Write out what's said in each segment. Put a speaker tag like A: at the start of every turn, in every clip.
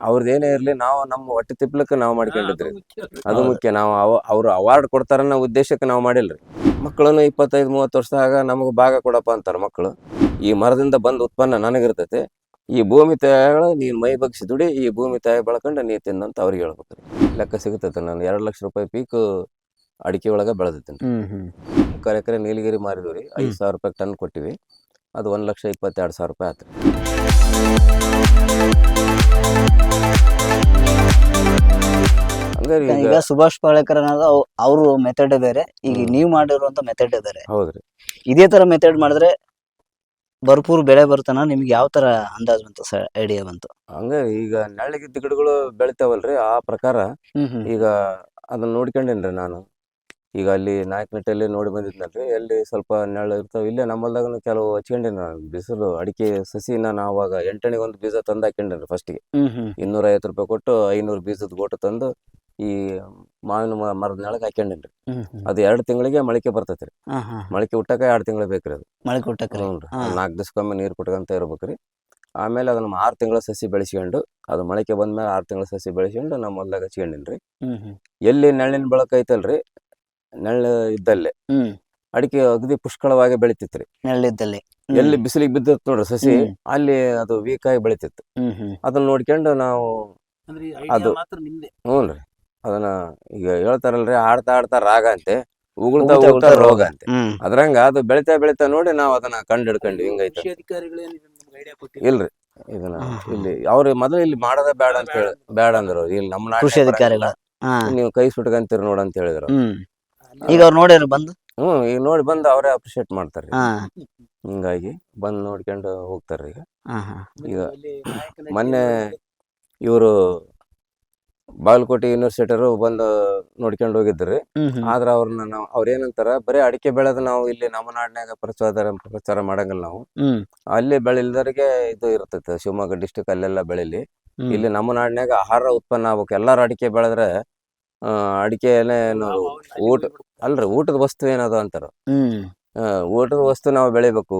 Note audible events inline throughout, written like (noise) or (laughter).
A: ಅವ್ರದ್ದು ಇರಲಿ ಇರ್ಲಿ ನಾವು ನಮ್ಮ ಹೊಟ್ಟೆ ತಿಪ್ಲಕ್ಕೆ ನಾವು ಮಾಡ್ಕೊಂಡಿದ್ರಿ. ಅದು. ಮುಖ್ಯ. ನಾವು ಅವ- ಅವ್ರು ಅವಾರ್ಡ್ ಕೊಡ್ತಾರ ಅನ್ನೋ ಉದ್ದೇಶಕ್ಕೆ ನಾವು ಮಾಡಿಲ್ರಿ. ಮಕ್ಕಳನ್ನು ಇಪ್ಪತ್ತೈದು ಮೂವತ್ತು ವರ್ಷದಾಗ ನಮಗೆ ಭಾಗ ಕೊಡಪ್ಪ ಅಂತಾರೆ ಮಕ್ಕಳು. ಈ ಮರದಿಂದ ಬಂದ ಉತ್ಪನ್ನ ನನಗಿರ್ತೈತೆ. ಈ ಭೂಮಿ ತಾಯಿಗಳು ನೀನು ಮೈ ಬಗ್ಸಿ ದುಡಿ ಈ ಭೂಮಿ ತಾಯಿ ಬೆಳ್ಕೊಂಡು ನೀ ತಿನ್ನಂತ ಅವ್ರಿಗೆ ಹೇಳ್ಬೇಕ್ರಿ. ಲೆಕ್ಕ ಸಿಗುತ್ತೆ ನಾನು ಎರಡು ಲಕ್ಷ ರೂಪಾಯಿ ಪೀಕ್ ಅಡಿಕೆ ಒಳಗೆ
B: ಹ್ಮ್
A: ಮುಕ್ಕಾಲು ಎಕರೆ ನೀಲಗಿರಿ ಮಾರಿದ್ವಿ ರೀ ಐದು ಸಾವಿರ ರೂಪಾಯಿ ಟನ್ ಕೊಟ್ಟಿವಿ. ಅದು ಒಂದು ಲಕ್ಷ ಇಪ್ಪತ್ತೆರಡು ಸಾವಿರ ರೂಪಾಯಿ ಆಯ್ತು ಹಂಗಾರಿ ಈಗ
B: ಸುಭಾಷ್ ಪಾಳೇಕರ್ ಅನ್ನೋದು ಅವ್ರು ಮೆಥಡ್ ಬೇರೆ ಈಗ ನೀವು ಮಾಡಿರುವಂತ ಮೆಥಡ್ ಬೇರೆ
A: ಹೌದ್ರಿ.
B: ಇದೇ ತರ ಮೆಥಡ್ ಮಾಡಿದ್ರೆ ಭರ್ಪೂರ್ ಬೆಳೆ ಬರ್ತಾನ? ನಿಮ್ಗೆ ಯಾವ ತರ ಅಂದಾಜ್ ಬಂತು ಐಡಿಯಾ ಬಂತು?
A: ಹಂಗ ಈಗ ನೆಳ್ಳಗಿದ್ದ ಗಿಡಗಳು ಬೆಳಿತಾವಲ್ರಿ ಆ ಪ್ರಕಾರ ಈಗ ಅದನ್ನ ನೋಡ್ಕೊಂಡೇನ್ರಿ ನಾನು. ಈಗ ಅಲ್ಲಿ ನಾಯಕನಟ್ಟಲ್ಲಿ ನೋಡಿ ಬಂದಿದ್ನಲ್ರಿ ಎಲ್ಲಿ ಸ್ವಲ್ಪ ನೆರಳು ಇರ್ತಾವೆ. ಇಲ್ಲೇ ನಮ್ಮಲ್ದಾಗನು ಕೆಲವು ಹಚ್ಕೊಂಡೇನಿ ನಾನು ಬಿಸಿಲು ಅಡಿಕೆ ಸಸಿನ ನಾನು ಅವಾಗ ಎಂಟಣಿಗೆ ಒಂದು ಬೀಜ ತಂದು ಹಾಕೊಂಡೇನ್ರಿ ಫಸ್ಟಿಗೆ ಇನ್ನೂರ ಐವತ್ತು ರೂಪಾಯಿ ಕೊಟ್ಟು ಐನೂರು ಬೀಜದ ಗೋಟು ತಂದು ಈ ಮಾವಿನ ಮರದ ಹಾಕೊಂಡೇನ್ರಿ
B: ಹ್ಮ್ ಹ್ಮ್.
A: ಅದು ಎರಡು ತಿಂಗಳಿಗೆ ಮೊಳಕೆ ಬರ್ತೈತ್ರಿ
B: ಹಾ
A: ಮೊಳಕೆ ಹುಟ್ಟಕ ಎರಡು ತಿಂಗಳು ಬೇಕ್ರಿ ಅದು.
B: ಮಳೆ
A: ಹುಟ್ಟಕ ರೀ. ನಾಲ್ಕು ದಿವಸಕ್ಕೊಮ್ಮೆ ನೀರು ಕೊಟ್ಕೊಂತ ಇರ್ಬೇಕ್ರಿ. ಆಮೇಲೆ ಅದನ್ನ ಆರು ತಿಂಗಳ ಸಸಿ ಬೆಳೆಸ್ಕೊಂಡು ಅದು ಮೊಳಕೆ ಬಂದ್ಮೇಲೆ ಆರು ತಿಂಗಳ ಸಸಿ ಬೆಳೆಸ್ಕೊಂಡು ನಮ್ಮ ಹೊಲ್ದಾಗ ಹಚ್ಕೊಂಡಿನ್ರಿ ಎಲ್ಲಿ ನೆಳ್ಳಿನ ಬೆಳಕು ಐತಲ್ರಿ ನೆರಳು ಇದ್ದಲ್ಲಿ. ಅಡಿಕೆ ಅಗದಿ ಪುಷ್ಕಳವಾಗಿ ಬೆಳಿತಿತ್ರಿ.
B: ನೆರಳಿದ್ದಲ್ಲಿ
A: ಎಲ್ಲಿ ಬಿಸಿಲಿಗೆ ಬಿದ್ದಿತ್ತು ನೋಡ್ರಿ ಸಸಿ ಅಲ್ಲಿ ಅದು ವೀಕ್ ಆಗಿ ಬೆಳಿತಿತ್ತು ಅದನ್ನ ನೋಡ್ಕೊಂಡು ನಾವು ಅದು- ಹ್ಞೂನ್ರಿ ಅದನ್ನ ಈಗ ಹೇಳ್ತಾರಲ್ರಿ ಆಡ್ತಾ ಆಡ್ತಾ ರಾಗ ಅಂತೆ ಉಗುಳ್ತಾ
B: ಉಗುಳ್ತಾ
A: ರೋಗ ಅಂತೆ. ಅದ್ರಂಗ ಅದು ಬೆಳಿತಾ ಬೆಳಿತಾ ನೋಡಿ ನಾವು ಅದನ್ನ ಕಂಡು ಹಿಡ್ಕೊಂಡು ಹಿಂಗೈತೆ ಇಲ್ರಿ. ಇದನ್ನ. ಇಲ್ಲಿ ಅವ್ರು ಮೊದಲು ಇಲ್ಲಿ ಮಾಡೋದ ಬೇಡ ಅಂತ ಹೇಳಿ ಬೇಡ ಅಂದ್ರು. ಇಲ್ಲಿ ನಮ್ಮ
B: ಕೃಷಿ ಅಧಿಕಾರಿಗಳು.
A: ನೀವು ಕೈ ಸುಟ್ಕಂತೀರಿ ನೋಡಂತ ಹೇಳಿದ್ರು.
B: ಈಗ ಅವ್ರು ನೋಡ್ಯಾರ ಬಂದು?
A: ಹ್ಮ್ ಈಗ ನೋಡಿ ಬಂದು ಅವರೇ ಅಪ್ರಿಶಿಯೇಟ್ ಮಾಡ್ತಾರೆ
B: ಹಾ.
A: ಹಿಂಗಾಗಿ ಬಂದು ನೋಡ್ಕೊಂಡು ಹೋಗ್ತಾರೆ ಈಗ.
B: ಹಾ ಹಾ.
A: ಈಗ ಮೊನ್ನೆ ಇವರು ಬಾಗಲಕೋಟೆ ಯೂನಿವರ್ಸಿಟಿರು ಬಂದು ನೋಡ್ಕೊಂಡು ಹೋಗಿದ್ರಿ.
B: ಹ್ಮ್ ಹ್ಮ್.
A: ಆದ್ರ ಅವ್ರನ್ನ ನಾವು ಅವ್ರ ಏನಂತಾರ ಬರೀ ಅಡಿಕೆ ಬೆಳೆದ ನಾವು ಇಲ್ಲಿ ನಮ್ಮ ನಾಡಿನಾಗ ಪ್ರಚಾರ ಪ್ರಚಾರ ಮಾಡಂಗಿಲ್ಲ ನಾವು.
B: ಹ್ಮ್.
A: ಅಲ್ಲಿ ಬೆಳಿಲ್ದವರಿಗೆ ಇದು ಇರ್ತೈತೆ ಶಿವಮೊಗ್ಗ ಡಿಸ್ಟಿಕ್ ಅಲ್ಲೆಲ್ಲ ಬೆಳಿಲಿ.
B: ಹ್ಮ್.
A: ಇಲ್ಲಿ ನಮ್ಮ ನಾಡಿನಾಗ ಆಹಾರ ಉತ್ಪನ್ನ ಆಗ್ಬೇಕು. ಎಲ್ಲಾರು ಅಡಿಕೆ ಬೆಳೆದ್ರೆ ನಾವು
C: ನಾವು
A: ಊಟ. ಅಲ್ರಿ ಊಟದ ವಸ್ತು ಏನದ ಅಂತಾರ?
B: ಹ್ಮ್.
A: ಊಟದ ವಸ್ತು ನಾವು ಬೆಳಿಬೇಕು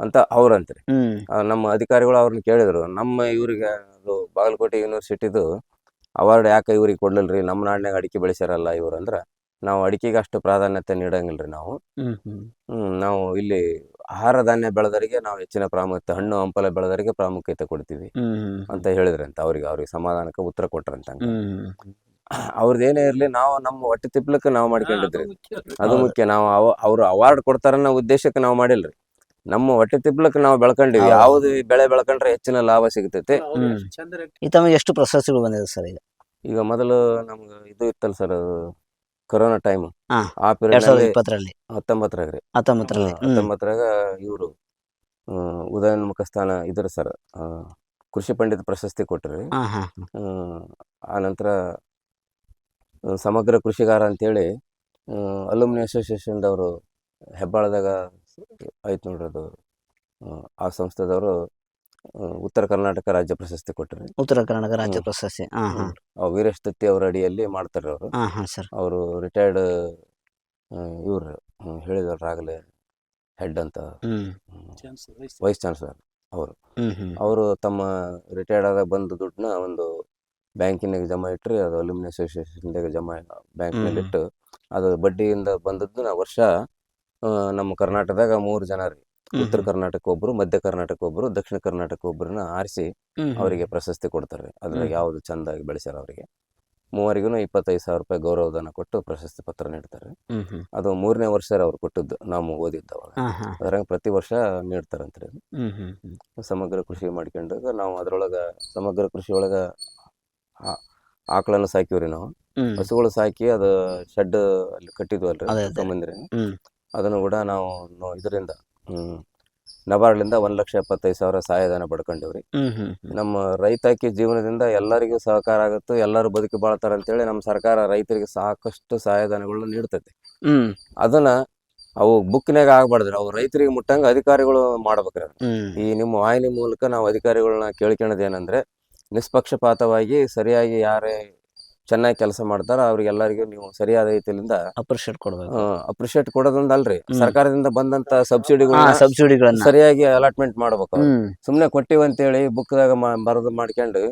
A: ಅಂತ ಅವ್ರಂತ್ರಿ.
B: ಹ್ಮ್.
A: ನಮ್ಮ ಅಧಿಕಾರಿಗಳು ಅವ್ರನ್ನ ಕೇಳಿದ್ರು. ನಮ್ಮ ಇವ್ರಿಗೆ ಅದು ಬಾಗಲಕೋಟೆ ಯೂನಿವರ್ಸಿಟಿದು ಅವಾರ್ಡ್ ಯಾಕೆ ಇವ್ರಿಗೆ ಕೊಡ್ಲಿಲ್ರಿ? ನಮ್ಮ ನಾಡಿನಾಗ ಅಡಿಕೆ ಬೆಳೆಸ್ಯಾರಲ್ಲ ಇವ್ರು ಅಂದ್ರ ನಾವು ಅಡಿಕೆಗೆ ಅಷ್ಟು ಪ್ರಾಧಾನ್ಯತೆ ನೀಡಂಗಿಲ್ರಿ ನಾವು.
B: ಹ್ಮ್ ಹ್ಮ್.
A: ಹ್ಮ್ ನಾವು ಇಲ್ಲಿ ಆಹಾರ ಧಾನ್ಯ ಬೆಳೆದರಿಗೆ ನಾವು ಹೆಚ್ಚಿನ ಪ್ರಾಮುಖ್ಯತೆ ಹಣ್ಣು ಹಂಪಲ ಬೆಳೆದರಿಗೆ ಪ್ರಾಮುಖ್ಯತೆ ಕೊಡ್ತೀವಿ
B: ಹ್ಮ್
A: ಅಂತ ಹೇಳಿದ್ರಂತ ಅವ್ರಿಗೆ. ಅವ್ರಿಗೆ ಸಮಾಧಾನಕ್ಕೆ ಉತ್ತರ ಕೊಟ್ರಂತ ಏನೇ ಇರ್ಲಿ ನಾವು ನಮ್ಮ ಹೊಟ್ಟೆ ತಿಪ್ಲಕ್ಕೆ ನಾವು ಮಾಡ್ಕೊಂಡಿದ್ರಿ.
C: ಅದು ಮುಖ್ಯ.
A: ನಾವು ಅವ ಅವ್ರು ಅವಾರ್ಡ್ ಕೊಡ್ತಾರನ್ನ ಉದ್ದೇಶಕ್ಕೆ ನಾವು ಮಾಡಿಲ್ರಿ. ನಮ್ಮ ಹೊಟ್ಟೆ ತಿಪ್ಲಕ್ಕೆ ನಾವು ಬೆಳ್ಕೊಂಡಿವಿ. ಯಾವ್ದು ಈ ಬೆಳೆ ಬೆಳ್ಕೊಂಡ್ರೆ ಹೆಚ್ಚಿನ ಲಾಭ ಸಿಗ್ತೈತೆ.
B: ಹ್ಮ್. ಈ ತಮಗೆ ಎಷ್ಟು ಪ್ರಶಸ್ತಿಗಳು ಬಂದಿದೆ ಸರ್ ಈಗ?
A: ಈಗ ಮೊದಲು ನಮ್ಗ ಇದು ಇತ್ತಲ್ಲ ಸರ್ ಕೊರೋನಾ ಟೈಮ್
B: ಹಾ.
A: ಆ
B: ಎರಡ್
A: ಪೀರಿಯಡ್
B: ಇಪ್ಪತ್ತರಲ್ಲಿ.
A: ಹತ್ತೊಂಬತ್ತರಾಗ ರೀ
B: ಹತ್ತೊಂಬತ್ತರಲ್ಲಿ ಹ್ಮ್.
A: ಹತ್ತೊಂಬತ್ತರಾಗ ಇವರು ಉದಯೋನ್ಮುಖ ಸ್ಥಾನ ಇದ್ರ ಸರ್. ಕೃಷಿ ಪಂಡಿತ ಪ್ರಶಸ್ತಿ ಕೊಟ್ರಿ.
B: ಹಾ ಹಾ
A: ಆ ನಂತರ ಸಮಗ್ರ ಕೃಷಿಗಾರ ಅಂತೇಳಿ ಅಲುಮಿನಿ ಅಸೋಸಿಯೇಷನ್ದವರು ಹೆಬ್ಬಾಳದಾಗ ಆಯ್ತು ನೋಡ್ರಿ ಅದು. ಆ, ಸಂಸ್ಥೆದವರು ಉತ್ತರ ಕರ್ನಾಟಕ ರಾಜ್ಯ ಪ್ರಶಸ್ತಿ ಕೊಟ್ಟರು
B: ಉತ್ತರ ಕರ್ನಾಟಕ ರಾಜ್ಯ. ಪ್ರಶಸ್ತಿ.
A: ವೀರೇಶ್ ತತ್ತಿ ಅವರ ಅಡಿಯಲ್ಲಿ ಮಾಡ್ತಾರೆ ಅವರು. ಅವರು ರಿಟೈರ್ಡ್ ಇವ್ರು ಹೇಳಿದವ್ರು ಆಗಲೇ ಹೆಡ್ ಅಂತ. ವೈಸ್ ಚಾನ್ಸಲರ್
B: ಅವರು.
A: ಅವರು ತಮ್ಮ ರಿಟೈರ್ಡ್ ಆದಾಗ ಬಂದ ದುಡ್ಡನ್ನ ಒಂದು ಬ್ಯಾಂಕಿನಾಗ ಜಮಾ ಇಟ್ಟರೆ ಅದು ಅಲ್ಯೂಮಿನಿಯಂ ಅಸೋಸಿಯೇಷನ್ದಾಗ ಜಮಾ ಬ್ಯಾಂಕ್ನಲ್ಲಿ
B: ಹ್ಮ್.
A: ಇಟ್ಟು ಅದು ಬಡ್ಡಿಯಿಂದ ಬಂದದ್ದು ವರ್ಷ ಆ, ನಮ್ಮ ಕರ್ನಾಟಕದಾಗ ಮೂರು ಜನ ರೀ ಉತ್ತರ ಕರ್ನಾಟಕ ಒಬ್ರು ಮಧ್ಯ ಕರ್ನಾಟಕ ಒಬ್ರು ದಕ್ಷಿಣ ಕರ್ನಾಟಕ ಒಬ್ಬರನ್ನ ಆರಿಸಿ. ಅವರಿಗೆ ಪ್ರಶಸ್ತಿ ಕೊಡ್ತಾರೆ ಅದ್ರಾಗ
B: ಹ್ಮ್.
A: ಯಾವ್ದು ಚಂದಾಗಿ ಬೆಳೆಸ್ಯಾರ ಅವರಿಗೆ ಮೂವರಿಗೂ ಇಪ್ಪತ್ತೈದು ಸಾವಿರ ರೂಪಾಯಿ ಗೌರವಧನ ಕೊಟ್ಟು ಪ್ರಶಸ್ತಿ ಪತ್ರ ನೀಡ್ತಾರೆ. ಅದು ಮೂರನೇ ವರ್ಷ ಅವ್ರು ಕೊಟ್ಟದ್ದು ನಾವು ಓದಿದ್ದವಾಗ ಅದ್ರಾಗ ಪ್ರತಿ ವರ್ಷ ನೀಡ್ತಾರಂತ್ರಿ ಅದು. ಸಮಗ್ರ ಕೃಷಿ ಮಾಡ್ಕೊಂಡಾಗ ನಾವು ಅದ್ರೊಳಗ ಸಮಗ್ರ ಕೃಷಿ ಒಳಗ ಆಕಳನ್ನ ಸಾಕಿವ್ರಿ ನಾವು. ಹಸುಗಳು ಸಾಕಿ ಅದು ಶೆಡ್ ಅಲ್ಲಿ
B: ಕಟ್ಟಿದ್ವು ಅಲ್ರಿ.
A: ತಗೊಂಬಂದ್ರಿ ಅದನ್ನು ಕೂಡ ನಾವು ಇದರಿಂದ ಹ್ಮ್ ನಬಾರ್ಡ್ಲಿಂದ ಒಂದ್ ಲಕ್ಷ ಎಪ್ಪತ್ತೈದು ಸಾವಿರ ಸಹಾಯಧನ ಪಡ್ಕೊಂಡಿವ್ರಿ. ನಮ್ಮ ರೈತಾಕಿ ಜೀವನದಿಂದ ಎಲ್ಲರಿಗೂ ಸಹಕಾರ ಆಗುತ್ತೆ ಎಲ್ಲರೂ ಬದುಕಿ ಬಾಳ್ತಾರ ಅಂತೇಳಿ ನಮ್ಮ ಸರ್ಕಾರ ರೈತರಿಗೆ ಸಾಕಷ್ಟು ಸಹಾಯಧನಗಳನ್ನ ನೀಡ್ತೈತಿ. ಅದನ್ನ ಅವು ಬುಕ್ನಾಗ ಆಗ್ಬಾರ್ದ್ರಿ ಅವು ರೈತರಿಗೆ ಮುಟ್ಟಂಗ ಅಧಿಕಾರಿಗಳು ಮಾಡ್ಬೇಕ್ರಿ ಈ ನಿಮ್ಮ ವಾಹಿನಿ ಮೂಲಕ ನಾವು ಅಧಿಕಾರಿಗಳನ್ನ ಕೇಳ್ಕೊಳ್ಳೋದು ಏನಂದ್ರೆ ನಿಷ್ಪಕ್ಷಪಾತವಾಗಿ ಸರಿಯಾಗಿ ಯಾರೇ ಚೆನ್ನಾಗಿ ಕೆಲಸ ಮಾಡ್ತಾರ ಅವ್ರಿಗೆಲ್ಲರಿಗೂ ನೀವು ಸರಿಯಾದ ರೀತಿಯಿಂದ
B: ಅಪ್ರಿಶಿಯೇಟ್ ಕೊಡ್ಬೇಕು.
A: ಅಪ್ರಿಶಿಯೇಟ್ ಕೊಡೋದಂದ
B: ಅಲ್ರಿ
A: ಸರ್ಕಾರದಿಂದ ಬಂದಂತ ಸಬ್ಸಿಡಿಗಳನ್ನ
B: ಸಬ್ಸಿಡಿಗಳನ್ನ.
A: ಸರಿಯಾಗಿ ಅಲಾಟ್ಮೆಂಟ್ ಮಾಡ್ಬೇಕು. ಸುಮ್ನೆ ಕೊಟ್ಟಿವಿ ಅಂತೇಳಿ ಬುಕ್ದಾಗ ಬರೆದು ಮಾಡ್ಕೊಂಡು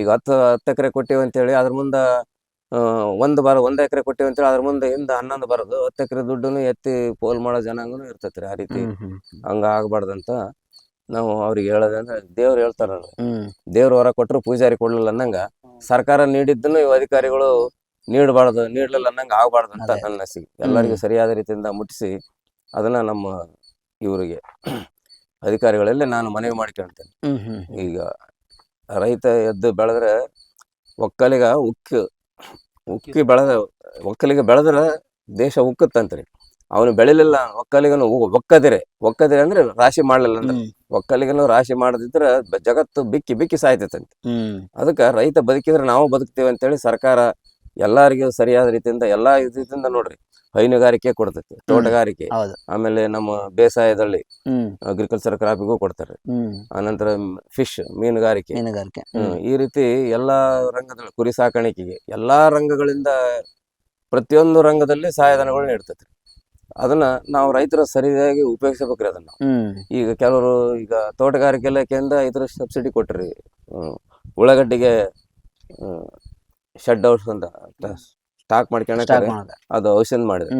A: ಈಗ ಹತ್ತು ಹತ್ತು ಎಕರೆ ಕೊಟ್ಟಿವಿ ಅಂತೇಳಿ ಅದ್ರ ಮುಂದ ಒಂದು ಬಾರ ಒಂದ್ ಎಕರೆ ಕೊಟ್ಟಿವಿ ಅಂತೇಳಿ ಅದ್ರ ಮುಂದೆ ಹಿಂದ ಹನ್ನೊಂದು ಬರೋದು ಹತ್ತು ಎಕರೆ ದುಡ್ಡನ್ನು ಎತ್ತಿ ಪೋಲ್ ಮಾಡೋ ಜನಾಂಗನು ಇರ್ತೈತ್ರಿ ಆ ರೀತಿ. ಹಂಗ ಆಗ್ಬಾರ್ದಂತ ನಾವು ಅವ್ರಿಗೆ ಹೇಳೋದಂದ್ರೆ ದೇವ್ರು ಹೇಳ್ತಾರಲ್ಲ
B: ಹ್ಮ್.
A: ದೇವ್ರ ಹೊರ ಕೊಟ್ಟರು ಪೂಜಾರಿ ಕೊಡ್ಲಿಲ್ಲ ಅನ್ನಂಗ ಸರ್ಕಾರ ನೀಡಿದ್ದನ್ನು ಇವ್ ಅಧಿಕಾರಿಗಳು ನೀಡಬಾರ್ದು ನೀಡ್ಲಿಲ್ಲ ಅನ್ನಂಗ ಆಗ್ಬಾರ್ದು ಅಂತ. ನನ್ನ ಅನಿಸಿಕೆ. ಎಲ್ಲರಿಗೂ ಸರಿಯಾದ ರೀತಿಯಿಂದ ಮುಟ್ಟಿಸಿ ಅದನ್ನ ನಮ್ಮ ಇವರಿಗೆ ಅಧಿಕಾರಿಗಳಲ್ಲಿ ನಾನು ಮನವಿ ಮಾಡ್ಕೊಳ್ತೇನೆ
B: ಹ್ಮ್ ಹ್ಮ್.
A: ಈಗ ರೈತ ಎದ್ದು ಬೆಳೆದ್ರೆ ಒಕ್ಕಲಿಗ ಉಕ್ಕಿ ಉಕ್ಕಿ ಬೆಳೆದ ಒಕ್ಕಲಿಗ ಬೆಳೆದ್ರೆ ದೇಶ ಉಕ್ಕತ್ತಂತ್ರಿ. ಅವನು ಬೆಳಿಲಿಲ್ಲ ಒಕ್ಕಲಿಗನು ಒಕ್ಕದಿರೆ. ಒಕ್ಕದಿರೆ ಅಂದ್ರೆ ರಾಶಿ ಮಾಡ್ಲಿಲ್ಲ ಅಂದ್ರೆ. ಒಕ್ಕಲಿಗನು ರಾಶಿ ಮಾಡದಿದ್ರೆ ಜಗತ್ತು ಬಿಕ್ಕಿ ಬಿಕ್ಕಿ ಸಾಯ್ತೈತಂತೆ
B: ಅಂತ
A: ಅದಕ್ಕೆ ರೈತ ಬದುಕಿದ್ರೆ ನಾವು ಬದುಕ್ತೇವೆ ಅಂತೇಳಿ ಸರ್ಕಾರ ಎಲ್ಲರಿಗೂ ಸರಿಯಾದ ರೀತಿಯಿಂದ ಎಲ್ಲಾ ರೀತಿಯಿಂದ ನೋಡ್ರಿ ಹೈನುಗಾರಿಕೆ ಕೊಡ್ತೈತಿ ತೋಟಗಾರಿಕೆ. ಆಮೇಲೆ ನಮ್ಮ ಬೇಸಾಯದಲ್ಲಿ ಅಗ್ರಿಕಲ್ಚರ್ ಕ್ರಾಪಿಗೂ ಕೊಡ್ತಾರೆ. ಆನಂತರ ಫಿಶ್ ಮೀನುಗಾರಿಕೆ. ಈ ರೀತಿ ಎಲ್ಲಾ ರಂಗದಲ್ಲಿ ಕುರಿ ಸಾಕಾಣಿಕೆಗೆ ಎಲ್ಲಾ ರಂಗಗಳಿಂದ ಪ್ರತಿಯೊಂದು ರಂಗದಲ್ಲಿ ಸಹಾಯಧನಗಳು ನೀಡ್ತೈತಿ ಅದನ್ನ ನಾವು ರೈತರ ಸರಿಯಾಗಿ ಉಪಯೋಗಿಸಬೇಕ್ರಿ ಅದನ್ನ. ಈಗ ಕೆಲವರು ಈಗ ತೋಟಗಾರಿಕೆ ಇಲಾಖೆಯಿಂದ ಇದ್ರ ಸಬ್ಸಿಡಿ ಕೊಟ್ರಿ. ಉಳ್ಳಾಗಡ್ಡಿಗೆ ಶೆಡ್ ಔಷಧ ಅಂತ ಸ್ಟಾಕ್
B: ಮಾಡ್ಕೊಂಡ
A: ಅದು ಔಷಧ ಮಾಡಿದ್ರು.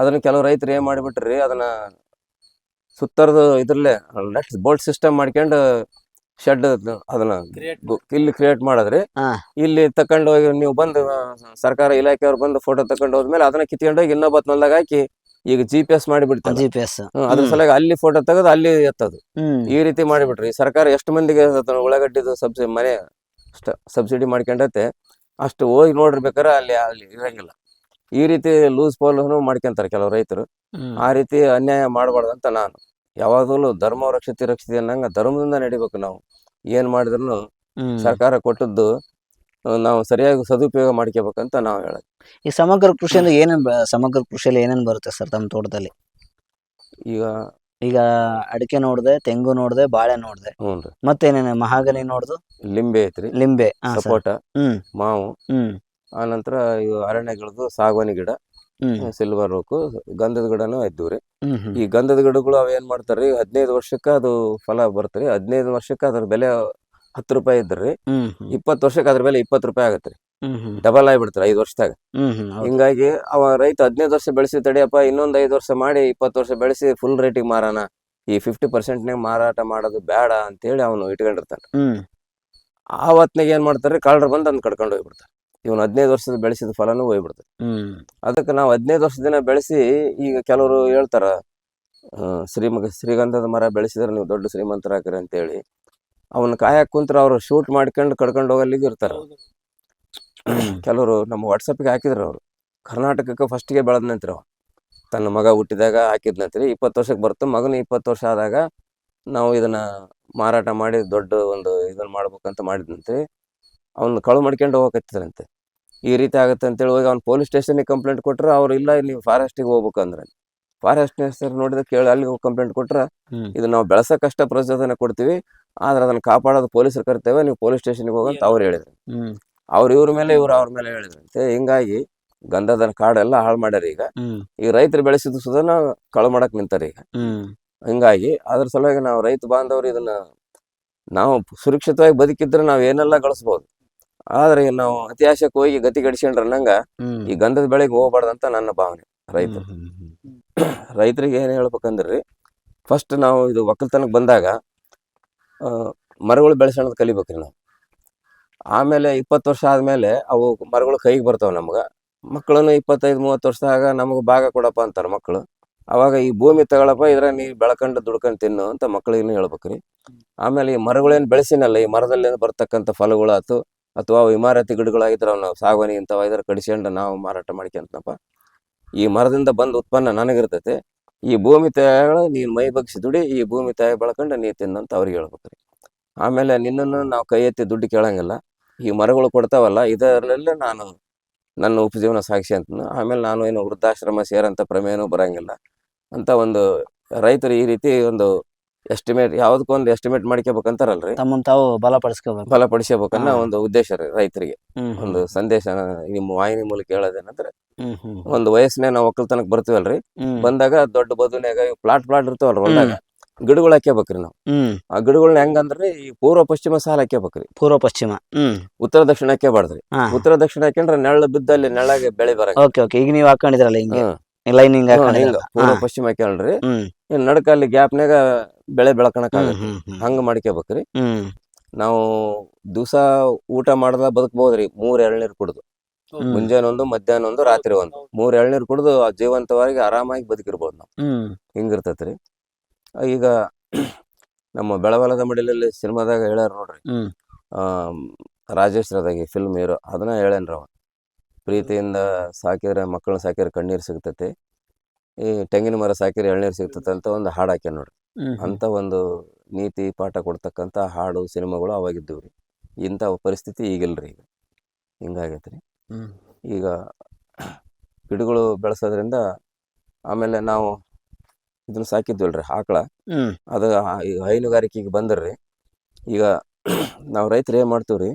A: ಅದನ್ನ ಕೆಲವು ರೈತರು ಏನ್ ಮಾಡಿಬಿಟ್ರಿ ಅದನ್ನ ಸುತ್ತರದ ಇದ್ರಲ್ಲೇ ನೆಟ್ ಬೋಲ್ಟ್ ಸಿಸ್ಟಮ್ ಮಾಡ್ಕೊಂಡು ಶೆಡ್ ಅದನ್ನ ಇಲ್ಲಿ ಕ್ರಿಯೇಟ್ ಮಾಡಿದ್ರಿ. ಇಲ್ಲಿ ತಕೊಂಡು ಹೋಗಿ ನೀವು ಬಂದು ಸರ್ಕಾರ ಇಲಾಖೆಯವ್ರು ಬಂದು ಫೋಟೋ ತಕೊಂಡು ಹೋದ್ಮೇಲೆ ಅದನ್ನ ಕಿತ್ಕೊಂಡು ಹೋಗಿ ಇನ್ನೊಬ್ಬತ್ ಹಾಕಿ ಈಗ ಜಿ ಪಿ ಎಸ್ ಮಾಡಿಬಿಡ್ತಾರೆ
B: ಜಿ ಪಿ ಎಸ್
A: ಅದ್ರ ಸಲುವಾಗಿ ಅಲ್ಲಿ ಫೋಟೋ ತೆಗೆದು ಅಲ್ಲಿ ಎತ್ತದು. ಈ ರೀತಿ ಮಾಡಿಬಿಟ್ರಿ. ಸರ್ಕಾರ ಎಷ್ಟು ಮಂದಿಗೆ ಉಳ್ಳಾಗಡ್ಡಿದು ಸಬ್ಸಿಡಿ ಮನೆ ಸಬ್ಸಿಡಿ ಮಾಡ್ಕೊಂಡೈತೆ. ಅಷ್ಟು ಹೋಗಿ ನೋಡಿರ್ಬೇಕಾರೆ ಅಲ್ಲಿ ಅಲ್ಲಿ ಇರಂಗಿಲ್ಲ. ಈ ರೀತಿ ಲೂಸ್ ಪೋಲ್ ಮಾಡ್ಕೊಂತಾರೆ ಕೆಲವು ರೈತರು. ಆ ರೀತಿ ಅನ್ಯಾಯ ಮಾಡಬಾರ್ದಂತ ನಾನು. ಯಾವಾಗಲೂ ಧರ್ಮ ರಕ್ಷತೆ ರಕ್ಷತೆ ಅನ್ನಂಗ ಧರ್ಮದಿಂದ ನಡಿಬೇಕು ನಾವು. ಏನ್ ಮಾಡಿದ್ರು ಸರ್ಕಾರ ಕೊಟ್ಟದ್ದು ನಾವು ಸರಿಯಾಗಿ ಸದುಪಯೋಗ ಮಾಡ್ಕೋಬೇಕಂತ ನಾವು ಹೇಳೋದು.
B: ಈ ಸಮಗ್ರ ಕೃಷಿಯಿಂದ ಏನೇನ್ ಬ- ಸಮಗ್ರ ಕೃಷಿಯಲ್ಲಿ ಏನೇನ್ ಬರುತ್ತೆ ಸರ್ ತಮ್ಮ ತೋಟದಲ್ಲಿ?
A: ಈಗ
B: ಈಗ ಅಡಿಕೆ ನೋಡ್ದೆ ತೆಂಗು ನೋಡ್ದೆ ಬಾಳೆ ನೋಡ್ದೆ.
A: ಹ್ಞೂ ರೀ.
B: ಮತ್ತೇನೇನು ಮಹಾಗನಿ ನೋಡ್ದು?
A: ಲಿಂಬೆ ಐತ್ರಿ.
B: ಲಿಂಬೆ ಹಾ
A: ಸಪೋಟ
B: ಹ್ಮ್
A: ಮಾವು.
B: ಹ್ಮ್
A: ಆನಂತರ ಇವು ಅರಣ್ಯಗಳದ್ದು ಸಾಗವಾನಿ ಗಿಡ
B: ಹ್ಮ್
A: ಸಿಲ್ವರ್ ಓಕು ಗಂಧದ ಗಿಡನೂ ಇದ್ದು ರೀ.
B: ಹ್ಮ್ ಹ್ಮ್
A: ಈ ಗಂಧದ ಗಿಡಗಳು ಅವೇನ್ ಮಾಡ್ತಾರೆ ಹದಿನೈದು ವರ್ಷಕ್ಕೆ ಅದು ಫಲ ಬರ್ತರಿ ಹದಿನೈದು ವರ್ಷಕ್ಕೆ ಅದ್ರ ಬೆಲೆ ಹತ್ತು ರೂಪಾಯಿ ಇದ್ರಿ ಇಪ್ಪತ್ತು ವರ್ಷಕ್ಕೆ ಅದ್ರ ಮೇಲೆ ಇಪ್ಪತ್ತು ರೂಪಾಯಿ ಆಗತ್ರಿ ಡಬಲ್ ಆಗಿಬಿಡ್ತಾರೆ ಐದು ವರ್ಷದಾಗ. ಹಿಂಗಾಗಿ ಅವ ರೈತ ಹದಿನೈದು ವರ್ಷ ಬೆಳೆಸಿ ತಡಿಯಪ್ಪ ಇನ್ನೊಂದ್ ಐದು ವರ್ಷ ಮಾಡಿ ಇಪ್ಪತ್ತು ವರ್ಷ ಬೆಳೆಸಿ ಫುಲ್ ರೇಟಿಗೆ ಮಾರಾನ ಈ ಫಿಫ್ಟಿ ಪರ್ಸೆಂಟ್ನಾಗ ಮಾರಾಟ ಮಾಡೋದು ಬೇಡ ಅಂತೇಳಿ ಅವನು ಇಟ್ಕೊಂಡಿರ್ತಾನೆ.
B: ಆವತ್ನಾಗ
A: ಆ ಹೊತ್ನಾಗ ಏನ್ ಮಾಡ್ತಾರೆ ಕಳ್ಳರು ಬಂದು ಅದನ್ನ ಕಡ್ಕೊಂಡು ಹೋಗ್ಬಿಡ್ತಾರೆ. ಇವನು ಹದಿನೈದು ವರ್ಷದ ಬೆಳೆಸಿದ ಫಲನೂ ಹೋಗ್ಬಿಡ್ತಾರೆ ಅದಕ್ಕೆ ನಾವು ಹದಿನೈದು ವರ್ಷ ದಿನ ಬೆಳೆಸಿ ಈಗ ಕೆಲವರು ಹೇಳ್ತಾರ ಶ್ರೀಮಗ ಶ್ರೀಗಂಧದ ಮರ ಬೆಳೆಸಿದ್ರೆ ನೀವು ದೊಡ್ಡ ಶ್ರೀಮಂತರಾಗ್ರಿ ಅಂತೇಳಿ. ಅವನ್ನ ಕಾಯಕ್ ಕುಂತ್ರ ಅವ್ರು ಶೂಟ್ ಮಾಡ್ಕೊಂಡು ಕಡ್ಕೊಂಡು ಹೋಗಲ್ಲಿಗೆ ಇರ್ತಾರ. ಕೆಲವರು ನಮ್ಮ ವಾಟ್ಸಪ್ಗೆ ಹಾಕಿದ್ರು ಅವರು. ಕರ್ನಾಟಕಕ್ಕೆ ಫಸ್ಟ್ಗೆ ಬೆಳೆದ ನಂತರ ತನ್ನ ಮಗ ಹುಟ್ಟಿದಾಗ ಹಾಕಿದ್ನಂತ್ರಿ ಇಪ್ಪತ್ತು ವರ್ಷಕ್ಕೆ ಬರ್ತು ಮಗನ ಇಪ್ಪತ್ತು ವರ್ಷ ಆದಾಗ ನಾವು ಇದನ್ನ ಮಾರಾಟ ಮಾಡಿ ದೊಡ್ಡ ಒಂದು ಇದನ್ನ ಮಾಡ್ಬೇಕಂತ ಮಾಡಿದ್ನಂತ್ರಿ ಅವ್ನ ಕಳು ಮಾಡ್ಕೊಂಡು ಹೋಗಕತ್ತಿದ್ರಂತೆ. ಈ ರೀತಿ ಆಗುತ್ತೆ ಅಂತೇಳಿ ಹೋಗಿ ಅವ್ನು ಪೊಲೀಸ್ ಸ್ಟೇಷನ್ಗೆ ಕಂಪ್ಲೇಂಟ್ ಕೊಟ್ರೆ ಅವ್ರು ಇಲ್ಲ ನೀವು ಫಾರೆಸ್ಟಿಗೆ ಹೋಗ್ಬೇಕಂದ್ರೆ ಫಾರೆಸ್ಟ್ ಹೆಸರು ನೋಡಿದ ಕೇಳಿ ಅಲ್ಲಿ ಹೋಗಿ ಕಂಪ್ಲೇಂಟ್ ಕೊಟ್ರೆ ಇದು ನಾವು ಬೆಳೆಸಕ್ಕಷ್ಟ ಪ್ರಚೋದನೆ ಕೊಡ್ತೀವಿ. ಆದ್ರೆ ಅದನ್ನ ಕಾಪಾಡೋದು ಪೊಲೀಸರು ಕರ್ತವ್ಯ ನೀವು ಪೊಲೀಸ್ ಸ್ಟೇಷನ್ಗೆ ಹೋಗಂತ ಅವ್ರು ಹೇಳಿದ್ರು. ಅವ್ರ ಇವ್ರ ಮೇಲೆ ಇವ್ರು ಅವ್ರ ಮೇಲೆ ಹೇಳಿದ್ರಂತೆ ಹಿಂಗಾಗಿ ಗಂಧದ ಕಾಡೆಲ್ಲ ಹಾಳು ಮಾಡ್ಯಾರ ಈಗ.
B: ಈ
A: ಈಗ ರೈತರು ಬೆಳೆಸಿದ ಸುದನ ಕಳು ಮಾಡಕ್ ನಿಂತಾರ ಈಗ. ಹಿಂಗಾಗಿ ಅದ್ರ ಸಲುವಾಗಿ ನಾವು ರೈತ ಬಾಂಧವರು ಇದನ್ನ ನಾವು ಸುರಕ್ಷಿತವಾಗಿ ಬದುಕಿದ್ರೆ ನಾವ್ ಏನೆಲ್ಲ ಗಳಿಸ್ಬೋದು. ಆದ್ರೆ ನಾವು ಅತಿ ಆಶಕ್ಕೆ ಹೋಗಿ ಗತಿ ಗಡಿಸ್ಕೊಂಡ್ರೆ
B: ನಂಗ
A: ಈ ಗಂಧದ ಬೆಳೆಗೆ ಹೋಗ್ಬಾರ್ದಂತ ನನ್ನ ಭಾವನೆ ರೈತ. ರೈತರಿಗೆ ಏನ್ ಹೇಳ್ಬೇಕಂದ್ರಿ ಫಸ್ಟ್ ನಾವು ಇದು ಒಕ್ಕಲ್ತನಕ್ಕೆ ಬಂದಾಗ ಮರಗಳು ಬೆಳೆಸೋಣದ್ ಕಲಿಬೇಕ್ರಿ ನಾವು. ಆಮೇಲೆ ಇಪ್ಪತ್ತು ವರ್ಷ ಆದಮೇಲೆ ಅವು ಮರಗಳು ಕೈಗೆ ಬರ್ತಾವ ನಮ್ಗ. ಮಕ್ಕಳನ್ನು ಇಪ್ಪತ್ತೈದು, ಮೂವತ್ತು ವರ್ಷದಾಗ ನಮಗೆ ಭಾಗ ಕೊಡಪ್ಪ ಅಂತಾರೆ ಮಕ್ಕಳು ಅವಾಗ ಈ ಭೂಮಿ ತಗೊಳಪ್ಪ ಇದ್ರ ನೀ ಬೆಳ್ಕೊಂಡು ದುಡ್ಕೊಂಡು ತಿನ್ನು ಅಂತ ಮಕ್ಕಳಿಗೂ ಹೇಳ್ಬೇಕ್ರಿ. ಆಮೇಲೆ ಈ ಮರಗಳೇನು ಬೆಳೆಸಿನಲ್ಲ, ಈ ಮರದಲ್ಲಿ ಬರ್ತಕ್ಕಂಥ ಫಲಗಳು ಆತು, ಅಥವಾ ಇಮಾರತಿ ಗಿಡಗಳಾಗಿದ್ರೆ ಅವನ್ನ ಸಾಗವಾನಿ ಇಂಥವ ಇದ್ರ ಕಡಿಸ್ಕೊಂಡು ನಾವು ಮಾರಾಟ ಮಾಡ್ಕೊಂತನಪ್ಪ ಈ ಮರದಿಂದ ಬಂದ ಉತ್ಪನ್ನ ನನಗಿರ್ತೈತೆ ಈ ಭೂಮಿ ತಾಯಿಗಳು ನೀನ್ ಮೈ ಬಗ್ಸಿ ದುಡಿ, ಈ ಭೂಮಿ ತಾಯಿ ಬೆಳ್ಕೊಂಡು ನೀ ತಿನ್ನಂತ ಅವ್ರಿಗೆ ಹೇಳ್ಬೇಕ್ರಿ. ಆಮೇಲೆ ನಿನ್ನನ್ನು ನಾವು ಕೈ ಎತ್ತಿ ದುಡ್ಡು ಕೇಳಂಗಿಲ್ಲ. ಈ ಮರಗಳು ಕೊಡ್ತಾವಲ್ಲ ಇದರಲ್ಲೇ ನಾನು ನನ್ನ ಉಪಜೀವನ ಸಾಕ್ಷಿ ಅಂತ ಆಮೇಲೆ ನಾನು ಏನು ವೃದ್ಧಾಶ್ರಮ ಸೇರಂತ ಪ್ರಮೇಯನೂ ಬರಂಗಿಲ್ಲ. ಅಂತ ಒಂದು ರೈತರು ಈ ರೀತಿ ಒಂದು ಎಸ್ಟಿಮೇಟ್ ಯಾವ್ದಕ್ಕೊಂದು ಎಸ್ಟಿಮೇಟ್ ಮಾಡ್ಕೋಬೇಕಂತಾರಲ್ರಿ
B: ತಮ್ಮನ್ ತಾವು ಬಲಪಡಿಸ್ಕೋಬೇಕು. ಬಲಪಡಿಸಬೇಕನ್ನ.
A: ಒಂದು ಉದ್ದೇಶ ರೀ ರೈತರಿಗೆ.
B: ಹ್ಮ್
A: ಒಂದು ಸಂದೇಶ ನಿಮ್ಮ ವಾಹಿನಿ ಮೂಲಕ ಹೇಳೋದೇನಂದ್ರೆ
B: ಹ್ಮ್ ಹ್ಮ್.
A: ಒಂದು ವಯಸ್ಸಿನ ನಾವು ಒಕ್ಕಲ್ತನಕ್ ಬರ್ತೀವಲ್ರಿ?
B: ಹ್ಮ್.
A: ಬಂದಾಗ ದೊಡ್ಡ ಬದುನ್ಯಾಗ ಪ್ಲಾಟ್ ಪ್ಲಾಟ್ ಇರ್ತಾವಲ್ರಿ ಹೊಲ್ದಾಗ. ಗಿಡಗಳು ಹಾಕ್ಯಬೇಕ್ರಿ ನಾವು.
B: ಹ್ಮ್.
A: ಆ ಗಿಡಗಳನ್ನ ಹೆಂಗಂದ್ರಿ? ಈ ಪೂರ್ವ ಪಶ್ಚಿಮ ಸಾಲ ಹಾಕ್ಯಬೇಕ್ರಿ.
B: ಪೂರ್ವ ಪಶ್ಚಿಮ. ಹ್ಮ್.
A: ಉತ್ತರ ದಕ್ಷಿಣ ಹಾಕ್ಯಬಾರ್ದ್ರಿ.
B: ಹಾ.
A: ಉತ್ತರ ದಕ್ಷಿಣ ಹಾಕ್ಯಂಡ್ರೆ ನೆರಳು ಬಿದ್ದಲ್ಲಿ ನೆರಳಾಗೆ ಬೆಳೆ ಬರಕ್
B: ಓಕೆ ಓಕೆ. ಈಗ ನೀವು ಹಾಕೊಂಡಿದ್ರಲ್ಲ ಹಿಂಗೆ? ಲೈನಿಂಗ್
A: ಹಿಂಗ ಪೂರ್ವ. ಪಶ್ಚಿಮ ಹಾಕ್ಯಲ್ರಿ
B: ಹ್ಮ್.
A: ಇನ್ ನಡಕ ಅಲ್ಲಿ ಗ್ಯಾಪ್ನಾಗ ಬೆಳೆ ಬೆಳಕಣಕ್
B: ಹ್ಮ್
A: ಆಗತ್ತೆ
B: ಹ್ಮ್ ಹ್ಮ್.
A: ಹಂಗ ಮಾಡ್ಕೋಬೇಕ್ರಿ ನಾವು ದಿವಸ ಊಟ ಮಾಡದ ಬದುಕಬಹುದ್ರಿ ಮೂರ್ ಎಳ್ನೀರ್ ಕುಡ್ದು. ಮುಂಜಾನೆ ಒಂದು ಮಧ್ಯಾಹ್ನ ಒಂದು ರಾತ್ರಿ ಒಂದು. ಮೂರ್ ಎಳ್ನೀರ್ ಕುಡ್ದು ಜೀವಂತವಾಗಿ ಆರಾಮಾಗಿ ಬದುಕಿರ್ಬೋದು ನಾವು. ಹಿಂಗಿರ್ತೈತ್ರಿ. ಈಗ ನಮ್ಮ ಬೆಳವಲದ ಮಡಿಲಲ್ಲಿ ಸಿನಿಮಾದಾಗ ಹೇಳ್ಯಾರ ನೋಡ್ರಿ. ಆ ರಾಜೇಶ್ ರದಾಗಿ ಫಿಲ್ಮ್ ಇರೋ ಅದನ್ನ ಹೇಳ್ಯಾನ್ರಿ ಅವ. ಪ್ರೀತಿಯಿಂದ ಸಾಕಿದ್ರೆ ಮಕ್ಕಳನ್ನ ಸಾಕಿದ್ರೆ ಕಣ್ಣೀರ್ ಸಿಗ್ತೈತಿ. ಈ ತೆಂಗಿನ ಮರ ಸಾಕಿದ್ರೆ ಎಳ್ನೀರು ಸಿಗ್ತದೆ ಅಂತ ಒಂದು ಹಾಡು ಹಾಕ್ಯ ನೋಡ್ರಿ. ಅಂತ ಒಂದು ನೀತಿ ಪಾಠ ಕೊಡ್ತಕ್ಕಂಥ ಹಾಡು ಸಿನಿಮಾಗಳು ಅವಾಗಿದ್ದವು ರೀ. ಇಂಥ ಪರಿಸ್ಥಿತಿ ಈಗಿಲ್ರಿ ಈಗ. ಹಿಂಗಾಗೈತ್ರಿ
B: ಹ್ಮ್.
A: ಈಗ ಗಿಡಗಳು ಬೆಳೆಸೋದ್ರಿಂದ ಆಮೇಲೆ ನಾವು ಇದನ್ನ ಸಾಕಿದ್ವಲ್ರಿ ಆಕಳ. ಅದು ಈಗ ಹೈನುಗಾರಿಕೆಗೆ ಬಂದ್ರಿ. ಈಗ ನಾವು ರೈತರು ಏನು ಮಾಡ್ತೀವ್ರಿ